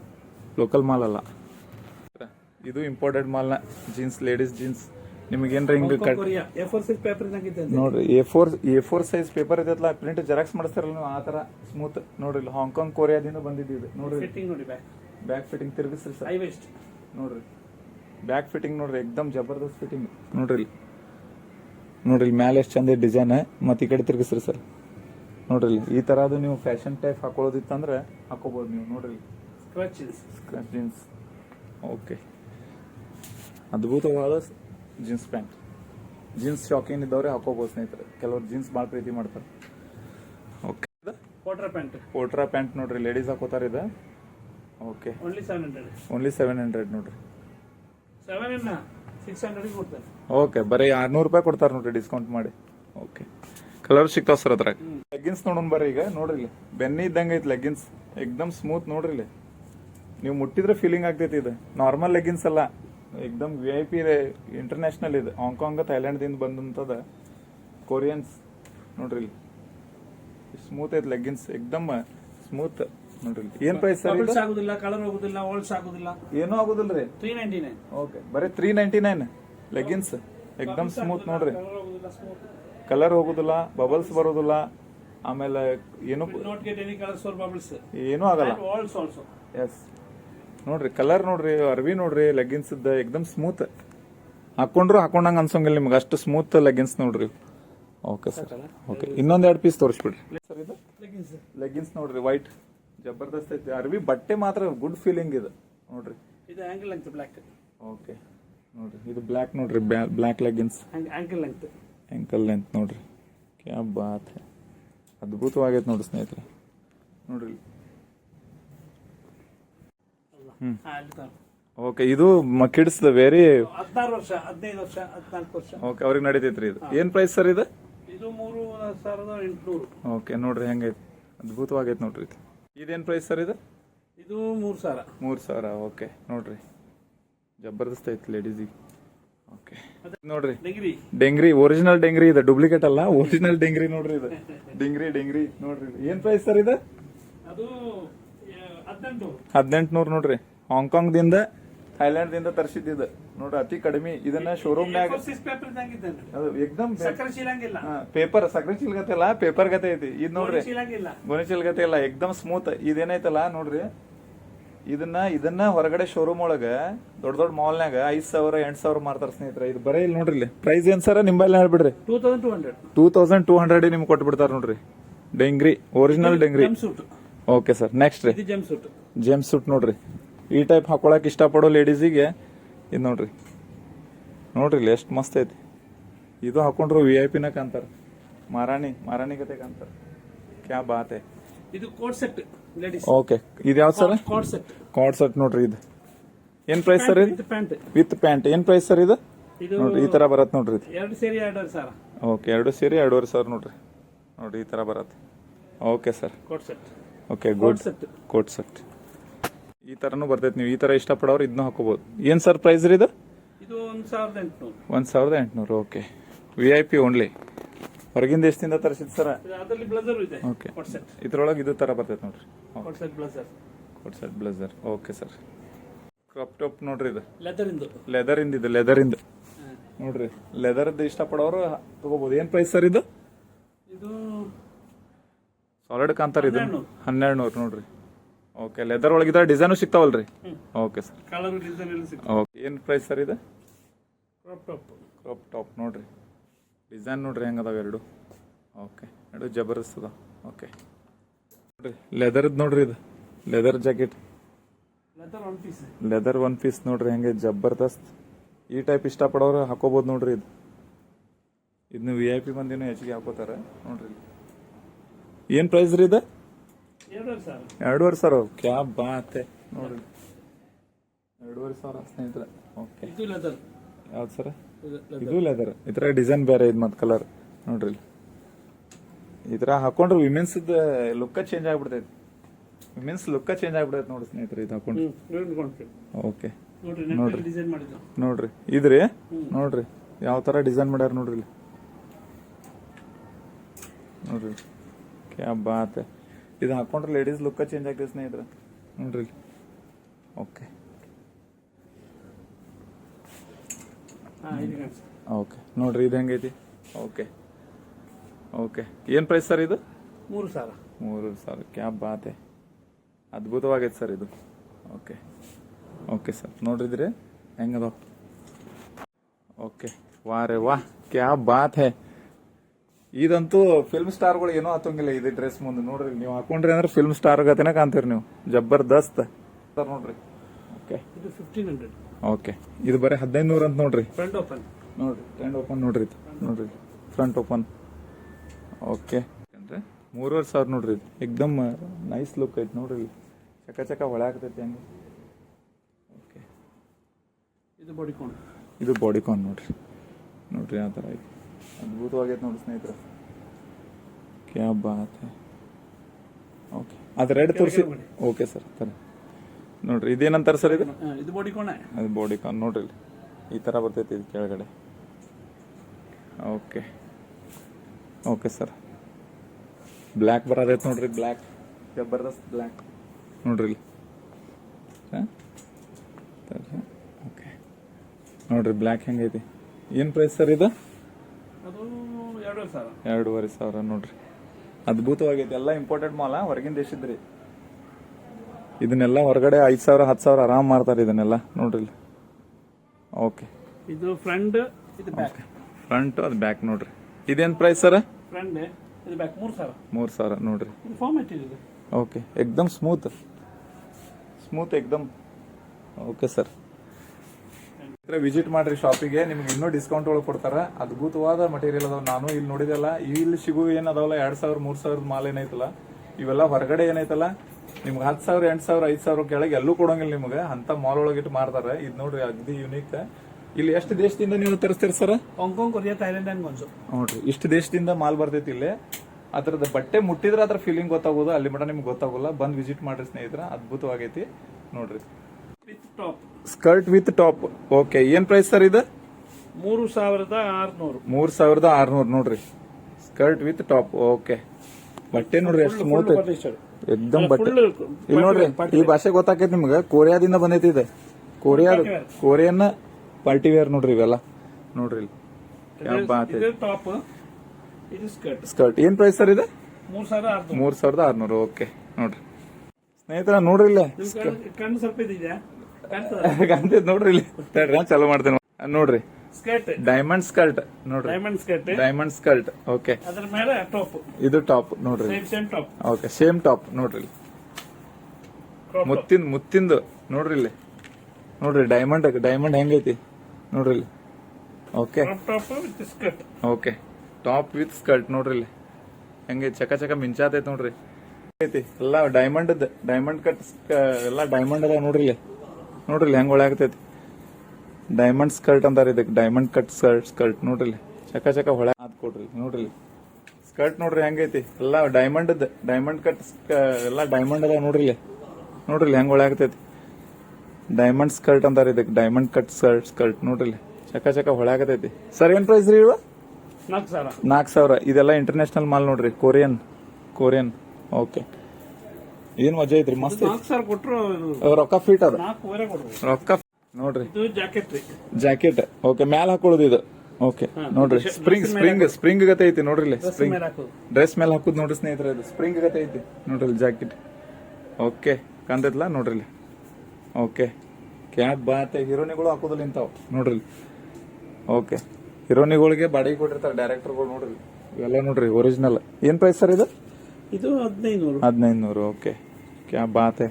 ಲೋಕಲ್ ಮಾಲ್ ಅಲ್ಲ. ಇದು ಇಂಪೋರ್ಟೆಡ್ ಮಾಲ್ನ ಜೀನ್ಸ್ ಲೇಡೀಸ್ ಜೀನ್ಸ್ ನಿಮಗೇನ್ರ ಹಿಂಗ್ ಕಟ್ ನೋಡ್ರಿ A four A four size paper ಇದೆಯಲ್ಲ ಪ್ರಿಂಟ್ ಜೆರಾಕ್ಸ್ ಮಾಡಿಸ್ತಾರಲ್ಲ ನೀವು ಆ ತರ ಸ್ಮೂತ್ ನೋಡ್ರಿ ಇಲ್ಲಿ ಹಾಂಗ್ಕಾಂಗ್ ಕೊರಿಯಾದಿಂದ ಬಂದಿದ್ದು ನೋಡ್ರಿ ಬ್ಯಾಕ್ ಫಿಟ್ಟಿಂಗ್ ತಿರುಗಿಸ್ರಿ ಸರ್. ನೋಡ್ರಿ. ಬ್ಯಾಕ್ ಫಿಟ್ಟಿಂಗ್ ನೋಡ್ರಿ ಎಕ್ದಮ್ ಜಬರ್ದಸ್ತ್ ಫಿಟ್ಟಿಂಗ್ ನೋಡ್ರಿ ಇಲ್ಲಿ. ನೋಡ್ರಿ ಮ್ಯಾಲೆ ಎಷ್ಟು ಚಂದ ಡಿಸೈನ್ ಮತ್ತೆ ಈ ಕಡೆ ತಿರುಗಿಸ್ರಿ ಸರ್. ನೋಡ್ರಿ ಈ ಈ ತರದು ನೀವು ಫ್ಯಾಷನ್ ಟೈಪ್ ಹಾಕೊಳ್ಳೋದಿತ್ತಂದ್ರೆ ಹಾಕೋಬಹುದು ನೀವು ನೋಡ್ರಿ. ಸ್ಕ್ರಾಚ್ ಜೀನ್ಸ್ ಓಕೆ ಅದ್ಭುತವಾದ ಜೀನ್ಸ್ ಪ್ಯಾಂಟ್ ಜೀನ್ಸ್ ಶಾಕಿಂಗ್ ಇದ್ದವ್ರೆ ಹಾಕೋಬಹುದು ಸ್ನೇಹಿತರೆ. ಕೆಲವರು ಜೀನ್ಸ್ ಭಾಳ ಪ್ರೀತಿ ಮಾಡ್ತಾರೆ. ಓಕೆ ಪೋಟ್ರಾ ಪ್ಯಾಂಟ್ ಪೋಟ್ರಾ ಪ್ಯಾಂಟ್ ನೋಡ್ರಿ ಲೇಡೀಸ್ ಹಾಕೋತಾರೆ ಇದು. Okay only seven hundred only seven hundred ನೋಡ್ರಿ. ಸೆವೆನ್ ಸಿಕ್ಸ್ ಹಂಡ್ರೆಡ್ ಕೊಡ್ತಾರೆ. ಓಕೆ ಬರೀ ಆರ್ನೂರು ರೂಪಾಯಿ ಕೊಡ್ತಾರೆ ನೋಡ್ರಿ ಡಿಸ್ಕೌಂಟ್ ಮಾಡಿ. ಓಕೆ ಕಲರ್ ಸಿಗ್ತಾವ ಸರ್ ಅದ್ರಾಗ. ಲೆಗ್ಗಿನ್ಸ್ ನೋಡೋಣ ಬರ್ರಿ ಈಗ ನೋಡ್ರಿ ಇಲ್ಲಿ. ಬೆನ್ನಿ ಇದ್ದಂಗೆ ಐತೆ ಲೆಗ್ಗಿನ್ಸ್ ಎಕ್ದಮ್ ಸ್ಮೂತ್ ನೋಡ್ರಿ ಇಲ್ಲಿ. ನೀವು ಮುಟ್ಟಿದ್ರೆ ಫೀಲಿಂಗ್ ಆಗ್ತೈತಿ ಇದು. ನಾರ್ಮಲ್ ಲೆಗ್ಗಿನ್ಸ್ ಅಲ್ಲ. ಎಕ್ದಮ್ ವಿ ಐ ಪಿ ಇಂಟರ್ನ್ಯಾಷನಲ್ ಇದು. ಹಾಂಗ್ಕಾಂಗ್ ಥೈಲ್ಯಾಂಡ್ದಿಂದ ಬಂದಂಥದ ಕೊರಿಯನ್ಸ್ ನೋಡ್ರಿ ಇಲ್ಲಿ. ಸ್ಮೂತ್ ಐತೆ ಲೆಗ್ಗಿನ್ಸ್ ಎಕ್ದಮ್ ಸ್ಮೂತ್ ನೋಡ್ರಿ. ಏನ್ ಪ್ರೈಸ್ ಸರ್ ಇದು? ಬಬಲ್ಸ್ ಆಗುದಿಲ್ಲ ಕಲರ್ ಹೋಗುದಿಲ್ಲ ಓಲ್ಡ್ಸ್ ಆಗುದಿಲ್ಲ. ಏನೂ ಆಗುದಿಲ್ರಿ ತ್ರೀ ನೈಂಟಿ ನೈನ್ ಓಕೆ ಬರೀ ತ್ರೀ ನೈಂಟಿ ನೈನ್ ಲೆಗ್ಗಿನ್ಸ್ ಎಕ್ದಮ್ ಸ್ಮೂತ್ ನೋಡ್ರಿ. ಕಲರ್ ಹೋಗುದಿಲ್ಲ ಸ್ಮೂತ್ ಕಲರ್ ಹೋಗುದಿಲ್ಲ ಬಬಲ್ಸ್ ಬರೋದಿಲ್ಲ. ಆಮೇಲೆ ಏನು not get any colours for bubbles ಏನೂ ಆಗಲ್ಲ. ಆಲ್ಸೋ ಎಸ್ ನೋಡ್ರಿ ಕಲರ್ ನೋಡ್ರಿ ಅರ್ವಿ ನೋಡ್ರಿ ಲೆಗ್ಗಿನ್ಸ್ ಎಕ್ದಮ್ ಸ್ಮೂತ್ ಹಾಕೊಂಡ್ರು ಹಾಕೊಂಡಂಗ ಅನ್ಸಂಗಿಲ್ಲ ನಿಮ್ಗೆ. ಅಷ್ಟು ಸ್ಮೂತ್ ಲೆಗಿನ್ಸ್ ನೋಡ್ರಿ. ಓಕೆ ಸರ್ ಓಕೆ ಇನ್ನೊಂದ್ ಎರಡು ಪೀಸ್ ತೋರಿಸ್ಬಿಡ್ರಿ. ಸರ್ ಇದು ಲೆಗಿನ್ಸ್ ಲೆಗ್ಗಿನ್ಸ್ ನೋಡ್ರಿ ವೈಟ್ ಜಬರ್ದಸ್ತ್ ಐತಿ. ಅರ್ವಿ ಬಟ್ಟೆ ಮಾತ್ರ ಗುಡ್ ಫೀಲಿಂಗ್ ಇದು. ನೋಡ್ರಿ. ಇದು ಆಂಕಲ್ ಲೆಂತ್ ಬ್ಲಾಕ್ ಓಕೆ. ನೋಡ್ರಿ. ಇದು ಬ್ಲ್ಯಾಕ್ ನೋಡ್ರಿ. Black leggings ankle length ankle length ನೋಡ್ರಿ. ಕ್ಯಾ ಬಾತ್. ಅದ್ಭುತವಾಗೈತೆ ನೋಡ್ರಿ ಸ್ನೇಹಿತರೆ. ನೋಡ್ರಿ ಓಕೆ ಇದು ಕಿಡ್ಸ್ ವೆರಿ ಹದಿನಾರು ವರ್ಷ ಹದಿನೈದು ವರ್ಷ ಹದಿನಾಲ್ಕು ವರ್ಷ. ಓಕೆ ಅವ್ರಿಗೆ ನಡೀತೈತ್ರಿ ಇದು. ಏನ್ ಪ್ರೈಸ್ ಸರ್ ಇದು? ಇದು ಮೂರು ಸಾವಿರದ ಎಂಟುನೂರು. ಓಕೆ ನೋಡ್ರಿ ಹೆಂಗೈತೆ. ಅದ್ಭುತವಾಗೈತೆ ನೋಡ್ರಿ ಇದು. ಇದೇನ್ ಪ್ರೈಸ್ ಸರ್ ಇದು? ಇದು ಮೂರು ಸಾವಿರ. ಮೂರು ಸಾವಿರ ಓಕೆ ನೋಡ್ರಿ. ಜಬರ್ದಸ್ತ್ ಐತಿ ಲೇಡೀಸಿಗೆ ಓಕೆ ನೋಡ್ರಿ. ಡೆಂಗ್ರಿ. ಡೆಂಗ್ರಿ ಒರಿಜಿನಲ್ ಡೆಂಗ್ರಿ ಇದೆ ಡೂಪ್ಲಿಕೇಟ್ ಅಲ್ಲ ಒರಿಜಿನಲ್ ಡೆಂಗ್ರಿ ನೋಡ್ರಿ ಇದು. ಡೆಂಗ್ರಿ ಡೆಂಗ್ರಿ ನೋಡ್ರಿ ಏನು ಪ್ರೈಸ್ ಸರ್ ಇದು? ಅದು ಹದಿನೆಂಟು ಹದಿನೆಂಟು. ನೂರು ನೋಡ್ರಿ. ಹಾಂಗ್ಕಾಂಗ್ ದಿಂದ ಥೈಲ್ಯಾಂಡ್ ದಿಂದ ತರಿಸಿದ್ದು ನೋಡ್ರಿ ಅತಿ ಕಡಿಮೆ. ಇದನ್ನ ಎಕ್ದಮ್ ಪೇಪರ್ ತಂಗಿದ್ದೇನೆ ಅದು ಸಕ್ಕರೆ ಚೀಲಂಗಿಲ್ಲ. ಪೇಪರ್ ಸಕ್ರೆ ಚೀಲ್ ಗತೆ ಅಲ್ಲ ಪೇಪರ್ ಗತೆ ಐತಿ. ಇದ್ ನೋಡ್ರಿ. ಚೀಲ್ ಗತೆ ಇಲ್ಲ ಎಕ್ದಮ್ ಸ್ಮೂತ್ ಇದೇನೈತಲ್ಲ ನೋಡ್ರಿ. ಇದನ್ನ ಇದನ್ನ ಹೊರಗಡೆ ಶೋರೂಮ್ ಒಳಗ ದೊಡ್ಡ ದೊಡ್ಡ ಮಾಲ್ನ್ಯಾಗ ಐದ್ ಸಾವಿರ ಎಂಟ್ ಸಾವಿರ ಮಾರ್ತಾರ ಸ್ನೇಹಿತರ. ಇದು ಬರೇ ಇಲ್ಲಿ ನೋಡ್ರಿ ಇಲ್ಲಿ. ಪ್ರೈಸ್ ಏನ್ ಸರ್ ನಿಂಬಲ್ಲಿ ಹೇಳ್ಬಿಡ್ರಿ. Two thousand two hundred two thousand two hundred ನಿಮ್ಗೆ ಕೊಟ್ಬಿಡ್ತಾರ ನೋಡ್ರಿ. Dungaree original dungaree okay sir next ರೀ. ಜಮ್ ಸೂಟ್ ನೋಡ್ರಿ. ಈ ಟೈಪ್ ಹಾಕೊಳಕ್ ಇಷ್ಟಪಡೋ ಲೇಡೀಸಿಗೆ ಇದು ನೋಡ್ರಿ. ನೋಡ್ರಿ ಇಲ್ಲಿ ಎಷ್ಟು ಮಸ್ತ್ ಐತಿ. ಇದು ಹಾಕೊಂಡ್ರು ವಿ ಐ ಪಿನ ಕಾಂತಾರ ಮಾರಾಣಿ ಮಾರಾಣಿ ಕತೆ ಕಾಂತಾರ ಕ್ಯಾ ಬಾತ್ ಇದು ಕೋಟ್ ಸೆಟ್ ಲೇಡೀಸ್ ಓಕೆ ಇದು ಯಾವ್ದು ಸರ್? ಕೋಟ್ ಸೆಟ್ ನೋಡ್ರಿ ಇದು. ಏನ್ ಪ್ರೈಸ್ ಸರ್ ಇದು? ಪ್ಯಾಂಟ್ ವಿತ್ ಪ್ಯಾಂಟ್ ಏನ್ ಪ್ರೈಸ್ ಸರ್ ಇದು? ನೋಡ್ರಿ ಈ ತರ ಬರತ್ ನೋಡ್ರಿ ಇದು. ಎರಡು ಸೇರಿ ಎರಡು ಸಾವಿರ. ಓಕೆ ಎರಡು ಸೇರಿ ಎರಡೂವರೆ ಸಾವಿರ ನೋಡ್ರಿ. ನೋಡ್ರಿ ಈ ತರ ಬರತ್ತೆ okay sir coat set okay good set coat set ಈ ತರನು ಬರ್ತೈತಿ. ನೀವು ಈ ತರ ಇಷ್ಟಪಡೋರು ಇದನ್ನ ಹಾಕೋಬಹುದು ಏನ್ ಸರ್ ಪ್ರೈಸ್ ರೀ ಇದು? ಇದು ಒಂದ್ ಸಾವಿರದ ಎಂಟುನೂರು. ಒಂದ್ ಸಾವಿರದ ಎಂಟುನೂರು okay V I P only ಹೊರಗಿನ ದೇಶದಿಂದ ತರಿಸಿದ್ ಸರ್? ಅದರಲ್ಲಿ ಬ್ಲಜರ್ ಇದೆ ಓಕೆ ಇದ್ರೊಳಗೆ ಇದು ತರ ಬರ್ತೈತೆ ನೋಡ್ರಿ. Coat set blazer coat set blazer okay sir crop top ನೋಡ್ರಿ ಇದು. ಲೆದರ್ ಇಂದು ಲೆದರ್ ಇಂದ ಇದು ನೋಡ್ರಿ ಲೆದರ್ ಇಷ್ಟಪಡೋರು ತಗೋಬಹುದು ಏನು ಪ್ರೈಸ್ ಸರ್ ಇದು? ಇದು ಸಾಲಿಡ್ ಕಾಂತಾರ ಇದು. ಹನ್ನೆರಡು ನೂರು ನೋಡ್ರಿ. ಓಕೆ ಲೆದರ್ ಒಳಗಿದ್ರೆ ಡಿಸೈನು ಸಿಗ್ತಾವಲ್ರಿ? ಓಕೆ ಸರ್ ಕಲರ್ ಡಿಸೈನ್ ಎಲ್ಲ ಸಿಗ್ತದೆ. ಓಕೆ ಏನ್ ಪ್ರೈಸ್ ಸರ್ ಇದು? ಕ್ರಾಪ್ ಟಾಪ್ ಕ್ರಾಪ್ ಟಾಪ್ ನೋಡ್ರಿ. ಡಿಸೈನ್ ನೋಡ್ರಿ ಹೆಂಗದಾವ ಎರಡು. ಓಕೆ ಎರಡು ಜಬರ್ದಸ್ತ್ ಅದ ಓಕೆ ನೋಡ್ರಿ ಲೆದರ್ ನೋಡ್ರಿ ಇದು. Leather jacket leather one piece leather one piece ನೋಡ್ರಿ ಹೆಂಗೆ ಜಬರ್ದಸ್ತ್. ಈ ಟೈಪ್ ಇಷ್ಟಪಡೋರು ಹಾಕೋಬಹುದು ನೋಡ್ರಿ ಇದು. ಇದನ್ನ ವಿ ಐ ಪಿ ಮಂದಿನೂ ಹೆಚ್ಚಿಗೆ ಹಾಕೋತಾರೆ ನೋಡ್ರಿ. ಏನ್ ಪ್ರೈಸ್ ರೀ ಇದು? ಎರಡೂವರೆ ಸಾವಿರ. ಕ್ಯಾಬ್ ಬಾತೆ ನೋಡ್ರಿ ಎರಡೂವರೆ ಸಾವಿರ ಸ್ನೇಹಿತರೆ. ಓಕೆ. ಇದು ಲೆದರ್ ಯಾವ್ದು ಸರ್? ಇದು ಲೆದರ್ ಈ ತರ ಡಿಸೈನ್ ಬೇರೆ ಇದು ಮತ್ತು ಕಲರ್ ನೋಡ್ರಿ ತರ ಹಾಕೊಂಡ್ರೆ ವಿಮೆನ್ಸ್ ಲುಕ್ಕ ಚೇಂಜ್ ಆಗ್ಬಿಡ್ತೈತಿ. ವಿಮೆನ್ಸ್ ಲುಕ್ಕ ಚೇಂಜ್ ಆಗ್ಬಿಡೈತೆ ನೋಡಿ ಸ್ನೇಹಿತರೆ ಇದು ಹಾಕೊಂಡ್ರೆ. ಓಕೆ. ನೋಡ್ರಿ ನೋಡ್ರಿ. ಇದ್ರಿ? ನೋಡ್ರಿ. ಯಾವ ತರ ಡಿಸೈನ್ ಮಾಡ್ಯಾರ ನೋಡ್ರಿ ಇಲ್ಲಿ. ನೋಡ್ರಿ. ಕ್ಯಾಬ್ ಬಾತ್ ಇದು ಹಾಕೊಂಡ್ರೆ ಲೇಡೀಸ್ ಲುಕ್ಕ ಚೇಂಜ್ ಆಗ್ತದೆ ಸ್ನೇಹಿತರೆ. ನೋಡ್ರಿ ಓಕೆ ಓಕೆ ನೋಡ್ರಿ ಇದು ಹೆಂಗೈತಿ? ಓಕೆ ಓಕೆ ಏನು ಪ್ರೈಸ್ ಸರ್ ಇದು? ಮೂರು ಸಾವಿರ. ಮೂರು ಸಾವಿರ. ಕ್ಯಾಬ್ ಬಾತೆ ಅದ್ಭುತವಾಗೈತೆ ಸರ್ ಇದು. Okay okay sir. ನೋಡ್ರಿದ್ರೆ ಹೆಂಗದ. ಓಕೆ ವಾ ರೇ ವಾ ಕ್ಯಾ ಬಾತ್ ಹೇ. ಇದಂತೂ ಫಿಲ್ಮ್ ಸ್ಟಾರ್ಗಳು ಏನೋ ಹತ್ತಂಗಿಲ್ಲ ಇದು ಡ್ರೆಸ್ ಮುಂದೆ ನೋಡ್ರಿ ನೀವು ಹಾಕೊಂಡ್ರಿ ಅಂದ್ರೆ ಫಿಲ್ಮ್ ಸ್ಟಾರ್ ಗತಿನ ಕಾಣ್ತೀರಿ ನೀವು. ಜಬರ್ದಸ್ತ್. ಸರ್ ನೋಡ್ರಿ. ಓಕೆ ಇದು ಫಿಫ್ಟೀನ್ ಹಂಡ್ರೆಡ್ ಓಕೆ ಇದು ಬರೀ ಹದಿನೈದು ನೂರು ಅಂತ ನೋಡ್ರಿ. ಫ್ರಂಟ್ ಓಪನ್ ನೋಡ್ರಿ ಫ್ರಂಟ್ ಓಪನ್ ನೋಡ್ರಿ ಇದು. ನೋಡ್ರಿ ಫ್ರಂಟ್ ಓಪನ್ ಓಕೆ ಅಂದ್ರೆ ಮೂರುವರೆ ಸಾವಿರ ನೋಡ್ರಿ ಇದು. ಎಕ್ದಮ್ ನೈಸ್ ಲುಕ್ ಐತೆ ನೋಡ್ರಿ ಚಕ ಚಕ ಒಳ ಆಗ್ತೈತಿ ಹಂಗೆ. ಓಕೆ ಇದು ಬಾಡಿಕಾನ್ ಇದು ಬಾಡಿಕಾನ್ ನೋಡ್ರಿ. ನೋಡ್ರಿ ಆ ಥರ ಐತಿ. ಅದ್ಭುತವಾಗೈತೆ ನೋಡಿ ಸ್ನೇಹಿತರೆ. ಕ್ಯಾ ಬಾತ್ ಓಕೆ ಅದು ರೆಡ್ ತೋರಿಸಿ ಓಕೆ ಸರ್ ತರ ನೋಡ್ರಿ ಇದೇನಂತಾರೆ ಸರ್ ಇದು? ಇದು ಬಾಡಿ ಕೋಣ ಅದು ಬಾಡಿ ಕಾನ್ ನೋಡ್ರಿ ಈ ಥರ ಬರ್ತೈತಿ ಇದು ಕೆಳಗಡೆ. ಓಕೆ ಓಕೆ ಸರ್ ಬ್ಲ್ಯಾಕ್ ಬರೋದೈತೆ ನೋಡ್ರಿ ಬ್ಲ್ಯಾಕ್ ಜಬರ್ದಸ್ತ್ ಬ್ಲ್ಯಾಕ್ ನೋಡ್ರಿ ಇಲ್ಲಿ. ಓಕೆ ನೋಡ್ರಿ ಬ್ಲ್ಯಾಕ್ ಹೆಂಗೈತಿ. ಏನು ಪ್ರೈಸ್ ಸರ್ ಇದು? ಅದು ಎರಡೂವರೆ ಸಾವಿರ. ಎರಡೂವರೆ ಸಾವಿರ ನೋಡ್ರಿ. ಅದ್ಭುತವಾಗೈತಿ. ಎಲ್ಲ ಇಂಪೋರ್ಟೆಡ್ ಮಾಲ ಹೊರಗಿನ ದೇಶದ್ರಿ. ಇದನ್ನೆಲ್ಲ ಹೊರಗಡೆ ಐದು ಸಾವಿರ ಹತ್ತು ಸಾವಿರ ಆರಾಮ್ ಮಾರ್ತಾರೆ ಇದನ್ನೆಲ್ಲ ನೋಡ್ರಿ ಇಲ್ಲಿ. ಓಕೆ ಇದು ಫ್ರಂಟ್ ಇದು ಬ್ಯಾಕ್ ಫ್ರಂಟ್ ಅದು ಬ್ಯಾಕ್ ನೋಡ್ರಿ. ಇದೇನ್ ಪ್ರೈಸ್ ಸರ್? ಫ್ರಂಟ್ ಇದು ಬ್ಯಾಕ್ ಮೂರು ಸಾವಿರ. ಮೂರ್ ಸಾವಿರ ನೋಡ್ರಿ. ಇದು ಫಾರ್ಮೆಟ್ ಇದೆ ಓಕೆ ಎಕ್ದಮ್ ಸ್ಮೂತ್ ಸ್ಮೂತ್ ಎಕ್ದಮ್ ಓಕೆ ಸರ್ ವಿಸಿಟ್ ಮಾಡ್ರಿ ಶಾಪಿಗೆ ನಿಮ್ಗೆ ಇನ್ನೂ ಡಿಸ್ಕೌಂಟ್ ಒಳಗೆ ಕೊಡ್ತಾರ. ಅದ್ಭುತವಾದ ಮಟೀರಿಯಲ್ ಅದಾವ. ನಾನು ಇಲ್ಲಿ ನೋಡಿದೆಲ್ಲ ಇಲ್ಲಿ ಸಿಗು ಏನ್ ಅದಾವಲ್ಲ ಎರಡ್ ಸಾವಿರ ಮೂರ್ ಸಾವಿರದ ಮಾಲ್ ಏನೈತಲ್ಲ ಇವೆಲ್ಲ ಹೊರಗಡೆ ಏನೈತಲ್ಲ ನಿಮ್ಗೆ ಹತ್ತು ಸಾವಿರ ಎಂಟು ಸಾವಿರ ಐದು ಸಾವಿರ ಕೆಳಗೆ ಎಲ್ಲೂ ಕೊಡೋಂಗಿಲ್ಲ ನಿಮ್ಗೆ. ಅಂತ ಮಾಲ್ ಒಳಗಿಟ್ಟು ಮಾರ್ತಾರೆ. ಇದ್ ನೋಡ್ರಿ ಅಗ್ದಿ ಯುನೀಕ್ ಇಲ್ಲಿ ಎಷ್ಟು ದೇಶದಿಂದ ನೀವು ತರಿಸ್ತೀರಿ sir Hong Kong Korea Thailand and ಗೊಂಜು ನೋಡ್ರಿ ಇಷ್ಟು ದೇಶದಿಂದ ಮಾಲ್ ಬರ್ತೈತಿ ಇಲ್ಲಿ. ಅದ್ರದ ಬಟ್ಟೆ ಮುಟ್ಟಿದ್ರೆ ಅದ್ರ ಫೀಲಿಂಗ್ ಗೊತ್ತಾಗೋದು. ಅಲ್ಲಿ ಮಟ ನಿಮ್ಗೆ ಗೊತ್ತಾಗೋಲ್ಲ. ಬಂದ್ ವಿಸಿಟ್ ಮಾಡ್ರಿ ಸ್ನೇಹಿತರ. ಅದ್ಭುತವಾಗೈತಿ. ನೋಡ್ರಿ. With top skirt with top okay ಏನ್ ಪ್ರೈಸ್ ಸರ್ ಇದು? ಮೂರು ಸಾವಿರದ ಆರ್ನೂರು. ಮೂರ್ ಸಾವಿರದ ಆರ್ನೂರು ನೋಡ್ರಿ. ಸ್ಕರ್ಟ್ ವಿತ್ ಟಾಪ್ ಓಕೆ ಬಟ್ಟೆ ನೋಡ್ರಿ ಎಷ್ಟು ಮೂರ್ತಿ ಎಕ್ದಮ್ ಬಟ್ಟೆ. ಇಲ್ಲಿ ನೋಡ್ರಿ ಈ ಭಾಷೆ ಗೊತ್ತಾಕೈತಿ ನಿಮ್ಗೆ. ಕೊರಿಯಾದಿಂದ ಬಂದೈತಿ ಇದು. ಕೊರಿಯಾ ಕೊರಿಯನ್ನ ಪಾರ್ಟಿ ವೇರ್ ನೋಡ್ರಿ ಇವೆಲ್ಲ. ನೋಡ್ರಿ ಟಾಪ್ ಸ್ಕರ್ಟ್ ಏನ್ ಪ್ರೈಸ್ ಸರ್ ಇದು? ಮೂರು ಸಾವಿರದ ಆರ್ನೂರು. ಮೂರ್ ಸಾವಿರದ ಆರ್ನೂರು. ಓಕೆ ನೋಡ್ರಿ. ಸ್ನೇಹಿತರ ನೋಡ್ರಿ ಇಲ್ಲ. ಕಾಣ್ತದ ನೋಡ್ರಿ ಇಲ್ಲಿ. ತಡ್ರಿ ಚಾಲೂ ಮಾಡ್ತೇನೆ. ನೋಡ್ರಿ. ಸ್ಕರ್ಟ್ ಡೈಮಂಡ್ ಸ್ಕರ್ಟ್ ನೋಡ್ರಿ. Diamond skirt diamond skirt okay ಅದ್ರ ಮೇಲೆ ಟಾಪ್ ಇದು ಟಾಪ್ ನೋಡ್ರಿ. Same top okay same top ನೋಡ್ರಿ ಇಲ್ಲಿ. ಮುತ್ತಿನ ಮುತ್ತಿಂದು ನೋಡ್ರಿ ಇಲ್ಲಿ. ನೋಡ್ರಿ ಡೈಮಂಡ್ ಡೈಮಂಡ್ ಹೆಂಗೈತಿ? ನೋಡ್ರಿ ಇಲ್ಲಿ. Okay top with skirt okay top with skirt ನೋಡ್ರಿ ಇಲ್ಲಿ. ಹೆಂಗೈತಿ? ಚಕ ಚಕ ಮಿಂಚಾತೈತಿ ನೋಡ್ರಿ. ಐತಿ ಎಲ್ಲ ಡೈಮಂಡ್ ಡೈಮಂಡ್ ಕಟ್ ಎಲ್ಲ ಡೈಮಂಡ್ ಅದಾವ ನೋಡ್ರಿ ಇಲ್ಲಿ. ನೋಡ್ರಿ ಹೆಂಗೆ ಒಳ್ಳೆ ಆಗ್ತೈತಿ. ಡೈಮಂಡ್ ಸ್ಕರ್ಟ್ ಅಂತಾರೆ ಇದಕ್ಕೆ ಡೈಮಂಡ್ ಕಟ್ ಸ್ಕರ್ಟ್ ಸ್ಕರ್ಟ್ ನೋಡ್ರಿ ಚಕ ಚಕ ಹೊಳೆ ಹಾತ್ ಕೊಡ್ರಿ ನೋಡ್ರಿ ಸ್ಕರ್ಟ್ ನೋಡ್ರಿ ಹೆಂಗೈತಿ ಎಲ್ಲ ಡೈಮಂಡ್ ಡೈಮಂಡ್ ಕಟ್ ಎಲ್ಲ ಡೈಮಂಡ್ ಅದಾವ ನೋಡ್ರಿ ನೋಡ್ರಿ ಹೆಂಗ್ ಒಳ್ಳೆ ಆಗ್ತೈತಿ. ಡೈಮಂಡ್ ಸ್ಕರ್ಟ್ ಅಂತಾರೆ ಇದಕ್ಕೆ ಡೈಮಂಡ್ ಕಟ್ ಸ್ಕರ್ಟ್ ಸ್ಕರ್ಟ್ ನೋಡ್ರಿ ಚಕ ಚಕ ಹೊಳೆ ಆಗತೈತಿ. ಸರ್ ಏನ್ ಪ್ರೈಸ್ ರೀ ಇವ ನಾಲ್ಕು ಸಾವಿರ. ನಾಲ್ಕು ಸಾವಿರ. ಇದೆಲ್ಲ ಇಂಟರ್ನ್ಯಾಷನಲ್ ಮಾಲ್ ನೋಡ್ರಿ ಕೊರಿಯನ್ ಕೊರಿಯನ್ ಓಕೆ ಏನ್ ಮಜಾ ಐತ್ರಿ? ಮಸ್ತ್ ಐತಿ. ನಾಲ್ಕು ಸಾವಿರ ಕೊಟ್ಟರು ಇದು ಅಹ್, ರೊಕ್ಕ ಫೀಟ್ ಅದ. ನಾಲ್ಕೂವರೆ ಕೊಡ್ಬೋದು ರೊಕ್ಕ ನೋಡ್ರಿ. ಇದು ಜಾಕೆಟ್ ರೀ. ಜಾಕೆಟ್ ಓಕೆ ಮ್ಯಾಲ ಹಾಕೊಳ್ಳೋದು ಇದು. ಓಕೆ ನೋಡ್ರಿ. ಸ್ಪ್ರಿಂಗ್ ಸ್ಪ್ರಿಂಗ್ ಸ್ಪ್ರಿಂಗ್ ಗತೆ ಐತಿ ನೋಡ್ರಿ ಇಲ್ಲಿ ಸ್ಪ್ರಿಂಗ್ ಮೇಲೆ ಹಾಕೋದು. ಡ್ರೆಸ್ ಮೇಲೆ ಹಾಕುದು ನೋಡ್ರಿ ಸ್ನೇಹಿತರೆ ಇದು. ಸ್ಪ್ರಿಂಗ್ ಗತೆ ಐತಿ ನೋಡ್ರಿ ಜಾಕೆಟ್ ಓಕೆ ಕಂದಿಲ್ಲ ನೋಡ್ರಿ ಇಲ್ಲಿ. ಓಕೆ ಕ್ಯಾಟ್ ಬಾತ್ ಹೀರೋನಿಗಳು ಹಾಕೋದಿಲ್ಲ ಇಂತಾವ್ ನೋಡ್ರಿ ಇಲ್ಲಿ. ಓಕೆ ಹೀರೋನಿಗಳಿಗೆ ಬಾಡಿಗೆ ಕೊಟ್ಟಿರ್ತಾರೆ ಡೈರೆಕ್ಟರ್ಗಳು ನೋಡ್ರಿ ಇವೆಲ್ಲ ನೋಡ್ರಿ ಒರಿಜಿನಲ್ ಏನ್ ಪ್ರೈಸ್ ಸರ್ ಇದು? ಇದು ಹದಿನೈದು ನೂರು. ಹದಿನೈದು ನೂರು. ಓಕೆ ಕ್ಯಾ ಬಾತ್ है।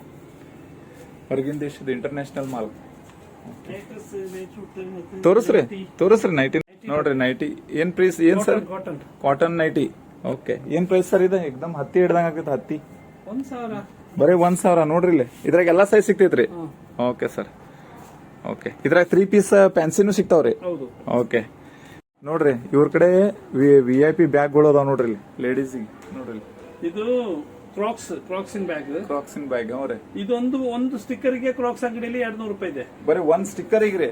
ಹೊರಗಿನ ದೇಶದ ಇಂಟರ್ನ್ಯಾಷನಲ್ ಮಾಲ್ ತೋರಿಸ್ರಿ ತೋರಿಸ್ರಿ ನೈಟಿ ನೋಡ್ರಿ ನೈಟಿ ಏನ್ ಪ್ರೈಸ್ ಏನ್ sir cotton cotton nightie okay ಏನ್ ಪ್ರೈಸ್ ಸರ್ ಇದೆ? ಎಕ್ದಮ್ ಹತ್ತಿ ಹಿಡ್ದಂಗ ಆಗ್ತೈತೆ ಹತ್ತಿ. ಒಂದ್ ಸಾವಿರ. ಬರೀ ಒಂದ್ ಸಾವಿರ ನೋಡ್ರಿ ಇಲ್ಲಿ. ಇದ್ರಾಗ ಎಲ್ಲಾ ಸೈಜ್ ಸಿಗ್ತೈತ್ರಿ. ರೀ ಓಕೆ ಸರ್ ಓಕೆ ಇದ್ರಾಗ ತ್ರೀ ಪೀಸ್ ಪ್ಯಾನ್ಸಿನೂ ಸಿಗ್ತಾವ್ರಿ. ಓಕೆ ನೋಡ್ರಿ ಇವ್ರ ಕಡೆ ವಿ ಐ ಪಿ ಬ್ಯಾಗ್ಗಳು ಅದಾವ ನೋಡ್ರಿ ಇಲ್ಲಿ. ಲೇಡೀಸಿಗೆ ನೋಡ್ರಿ ಇಲ್ಲಿ. ಇದು ಕ್ರಾಕ್ಸ್ ಕ್ರಾಕ್ಸ್ ಇನ್ ಬ್ಯಾಗ್ ಕ್ರಾಕ್ಸಿನ್ ಬ್ಯಾಗ್ ಅವ್ರಿ. ಇದೊಂದು ಒಂದು ಸ್ಟಿಕ್ಕರ್ಗೆ ಕ್ರಾಕ್ಸ್ ಅಂಗಡಿಯಲ್ಲಿ ಎರಡ್ ನೂರು ರೂಪಾಯಿ ಇದೆ. ಬರೀ ಒಂದ್ ಸ್ಟಿಕ್ಕರ್ ರೀ.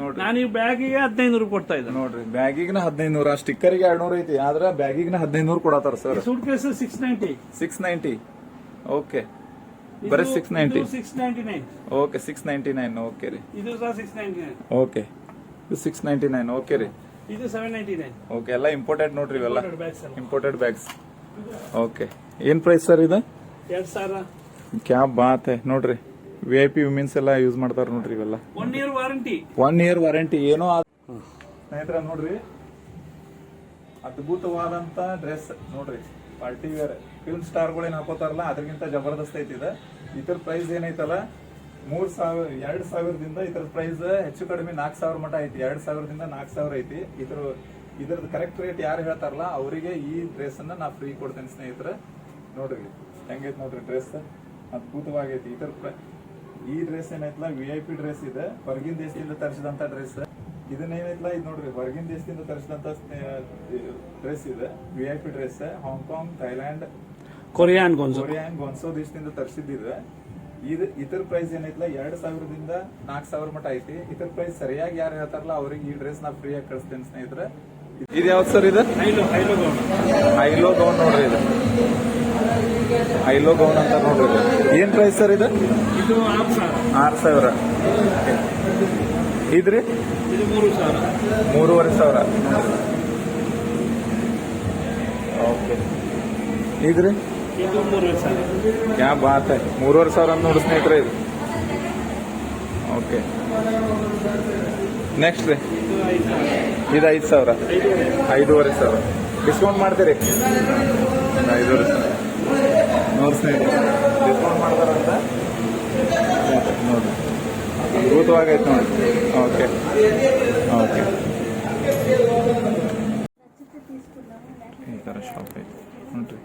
ನೋಡ್ರಿ. ನಾನು ಈ ಬ್ಯಾಗಿಗೆ ಹದಿನೈದು ನೂರು ಕೊಡ್ತಾ ಇದ್ದೆ. ನೋಡ್ರಿ ಬ್ಯಾಗಿಗ್ನ ಹದಿನೈದು ನೂರ ಸ್ಟಿಕ್ಕರ್ಗೆ ಎರಡ್ ನೂರ ಐತಿ ಆದ್ರ ಬ್ಯಾಗಿಗ್ನ ಹದಿನೈದು ನೂರು ಕೊಡತಾರ sir suitcase six ninety six ninety okay ಬರೀ six ninety six ninety nine okay six ninety nine okay ರೀ. ಇದು ಸಹ ಸಿಕ್ಸ್ ನೈಂಟಿ ನೈನ್ ಓಕೆ ಇದು ಸಿಕ್ಸ್ ನೈಂಟಿ ನೈನ್ ಓಕೆ ರೀ. ಇದು ಸೆವೆನ್ ನೈಂಟಿ ನೈನ್ ಓಕೆ ಎಲ್ಲ ಇಂಪೋರ್ಟೆಡ್ ನೋಡ್ರಿ ಇವೆಲ್ಲ. ಇಂಪೋರ್ಟೆಡ್ ಬ್ಯಾಗ್ಸ್ ಓಕೆ ಏನ್ ಪ್ರೈಸ್ ಸರ್ ಇದು? ಎರಡ್ ಸಾವಿರ. ಕ್ಯಾ ಬಾತ್ ನೋಡ್ರಿ. ವಿ ಐ ಪಿ ವಿಮೆನ್ಸ್ ಎಲ್ಲ ಯೂಸ್ ಮಾಡ್ತಾರ ನೋಡ್ರಿ ಇವೆಲ್ಲ. One year warranty one year warranty ಏನೋ ಸ್ನೇಹಿತರ ನೋಡ್ರಿ. ಅದ್ಭುತವಾದಂತ ಡ್ರೆಸ್ ನೋಡ್ರಿ. ಪಾರ್ಟಿ ವೇರ್ ಫಿಲ್ಮ್ ಸ್ಟಾರ್ಗಳು ಏನ್ ಹಾಕೋತಾರಲ್ಲ ಅದ್ರಗಿಂತ ಜಬರ್ದಸ್ತ್ ಐತಿ ಇದು. ಇದ್ರ ಪ್ರೈಸ್ ಏನೈತಲ್ಲ ಮೂರ್ ಸಾವಿರ ಎರಡ್ ಸಾವಿರದಿಂದ ಇದ್ರ ಪ್ರೈಸ್ ಹೆಚ್ಚು ಕಡಿಮೆ ನಾಲ್ಕು ಸಾವಿರ ಮಟ ಐತಿ. ಎರಡ್ ಸಾವಿರದಿಂದ ನಾಲ್ಕು ಸಾವಿರ ಐತಿ. ಇದ್ರ ಇದ್ರದ್ದು ಕರೆಕ್ಟ್ ರೇಟ್ ಯಾರು ಹೇಳ್ತಾರಲ್ಲ ಅವರಿಗೆ ಈ ಡ್ರೆಸ್ ಅನ್ನ ನಾ ಫ್ರೀ ಕೊಡ್ತೇನೆ ಸ್ನೇಹಿತರೆ. ನೋಡ್ರಿ ಹೆಂಗೈತೆ ನೋಡ್ರಿ ಡ್ರೆಸ್ ಅದ್ಭುತವಾಗೈತಿ. ಇದ್ರ ಪ್ರ- ಈ ಡ್ರೆಸ್ ಏನೈತಲ್ಲ ವಿ ಐ ಪಿ ಡ್ರೆಸ್ ಇದೆ. ಹೊರಗಿನ ದೇಶದಿಂದ ತರಿಸಿದಂತ ಡ್ರೆಸ್ ಇದನ್ನೇನೈತಲ್ಲ ಇದು ನೋಡ್ರಿ ಹೊರಗಿನ ದೇಶದಿಂದ ತರಿಸಿದಂತ ಡ್ರೆಸ್ ಇದೆ. V I P dress Hong Kong Thailand ಕೊರಿಯಾನ್ ಗೊಂಸೋ ದೇಶದಿಂದ ತರಿಸಿದ್ದಿದೆ. ಇದು ಇತರ ಪ್ರೈಸ್ ಏನೈತಲ್ಲ ಎರಡ್ ಸಾವಿರದಿಂದ ನಾಲ್ಕು ಸಾವಿರ ಮಟ್ಟ ಐತಿ. ಇತರ ಪ್ರೈಸ್ ಸರಿಯಾಗಿ ಯಾರು ಹೇಳ್ತಾರಲ್ಲ ಅವ್ರಿಗೆ ಈ ಡ್ರೆಸ್ ನಾ ಫ್ರೀ ಆಗಿ ಕಳಿಸ್ತೇನೆ ಸ್ನೇಹಿತರೆ. ಇದು ಯಾವ್ದು ಸರ್ ಇದು? Yellow yellow gown yellow gown ನೋಡ್ರಿ ಇದು. ಐಲೋ ಗೌನ್ ಅಂತ ನೋಡ್ರಿ. ಏನ್ ಪ್ರೈಸ್ ಸರ್ ಇದು? ಆರು ಸಾವಿರ. ಇದ್ರಿ? ಮೂರುವರೆ ಸಾವಿರ. ಓಕೆ. ಇದ್ರಿ? ಯಾ ಬಾತ್ ಮೂರುವರೆ ಸಾವಿರ ಅಂತ ನೋಡಿ ಸ್ನೇಹಿತರೆ ಇದು. ಓಕೆ. ನೆಕ್ಸ್ಟ್ ರೀ. ಇದು ಐದು ಸಾವಿರ. ಐದೂವರೆ ಸಾವಿರ. ಡಿಸ್ಕೌಂಟ್ ಮಾಡ್ತೀರಿ? ಐದೂವರೆ ಸಾವಿರ. ನೋಡಿ ಸ್ನೇಹಿತರೆ ಡಿಸ್ಕೌಂಟ್ ಮಾಡ್ತಾರಂತ ನೋಡ್ರಿ. ಅದ್ಭುತವಾಗೈತೆ ನೋಡಿ. ಓಕೆ. ಓಕೆ. ಈ ಥರ ಶಾಪ್ ಐತೆ.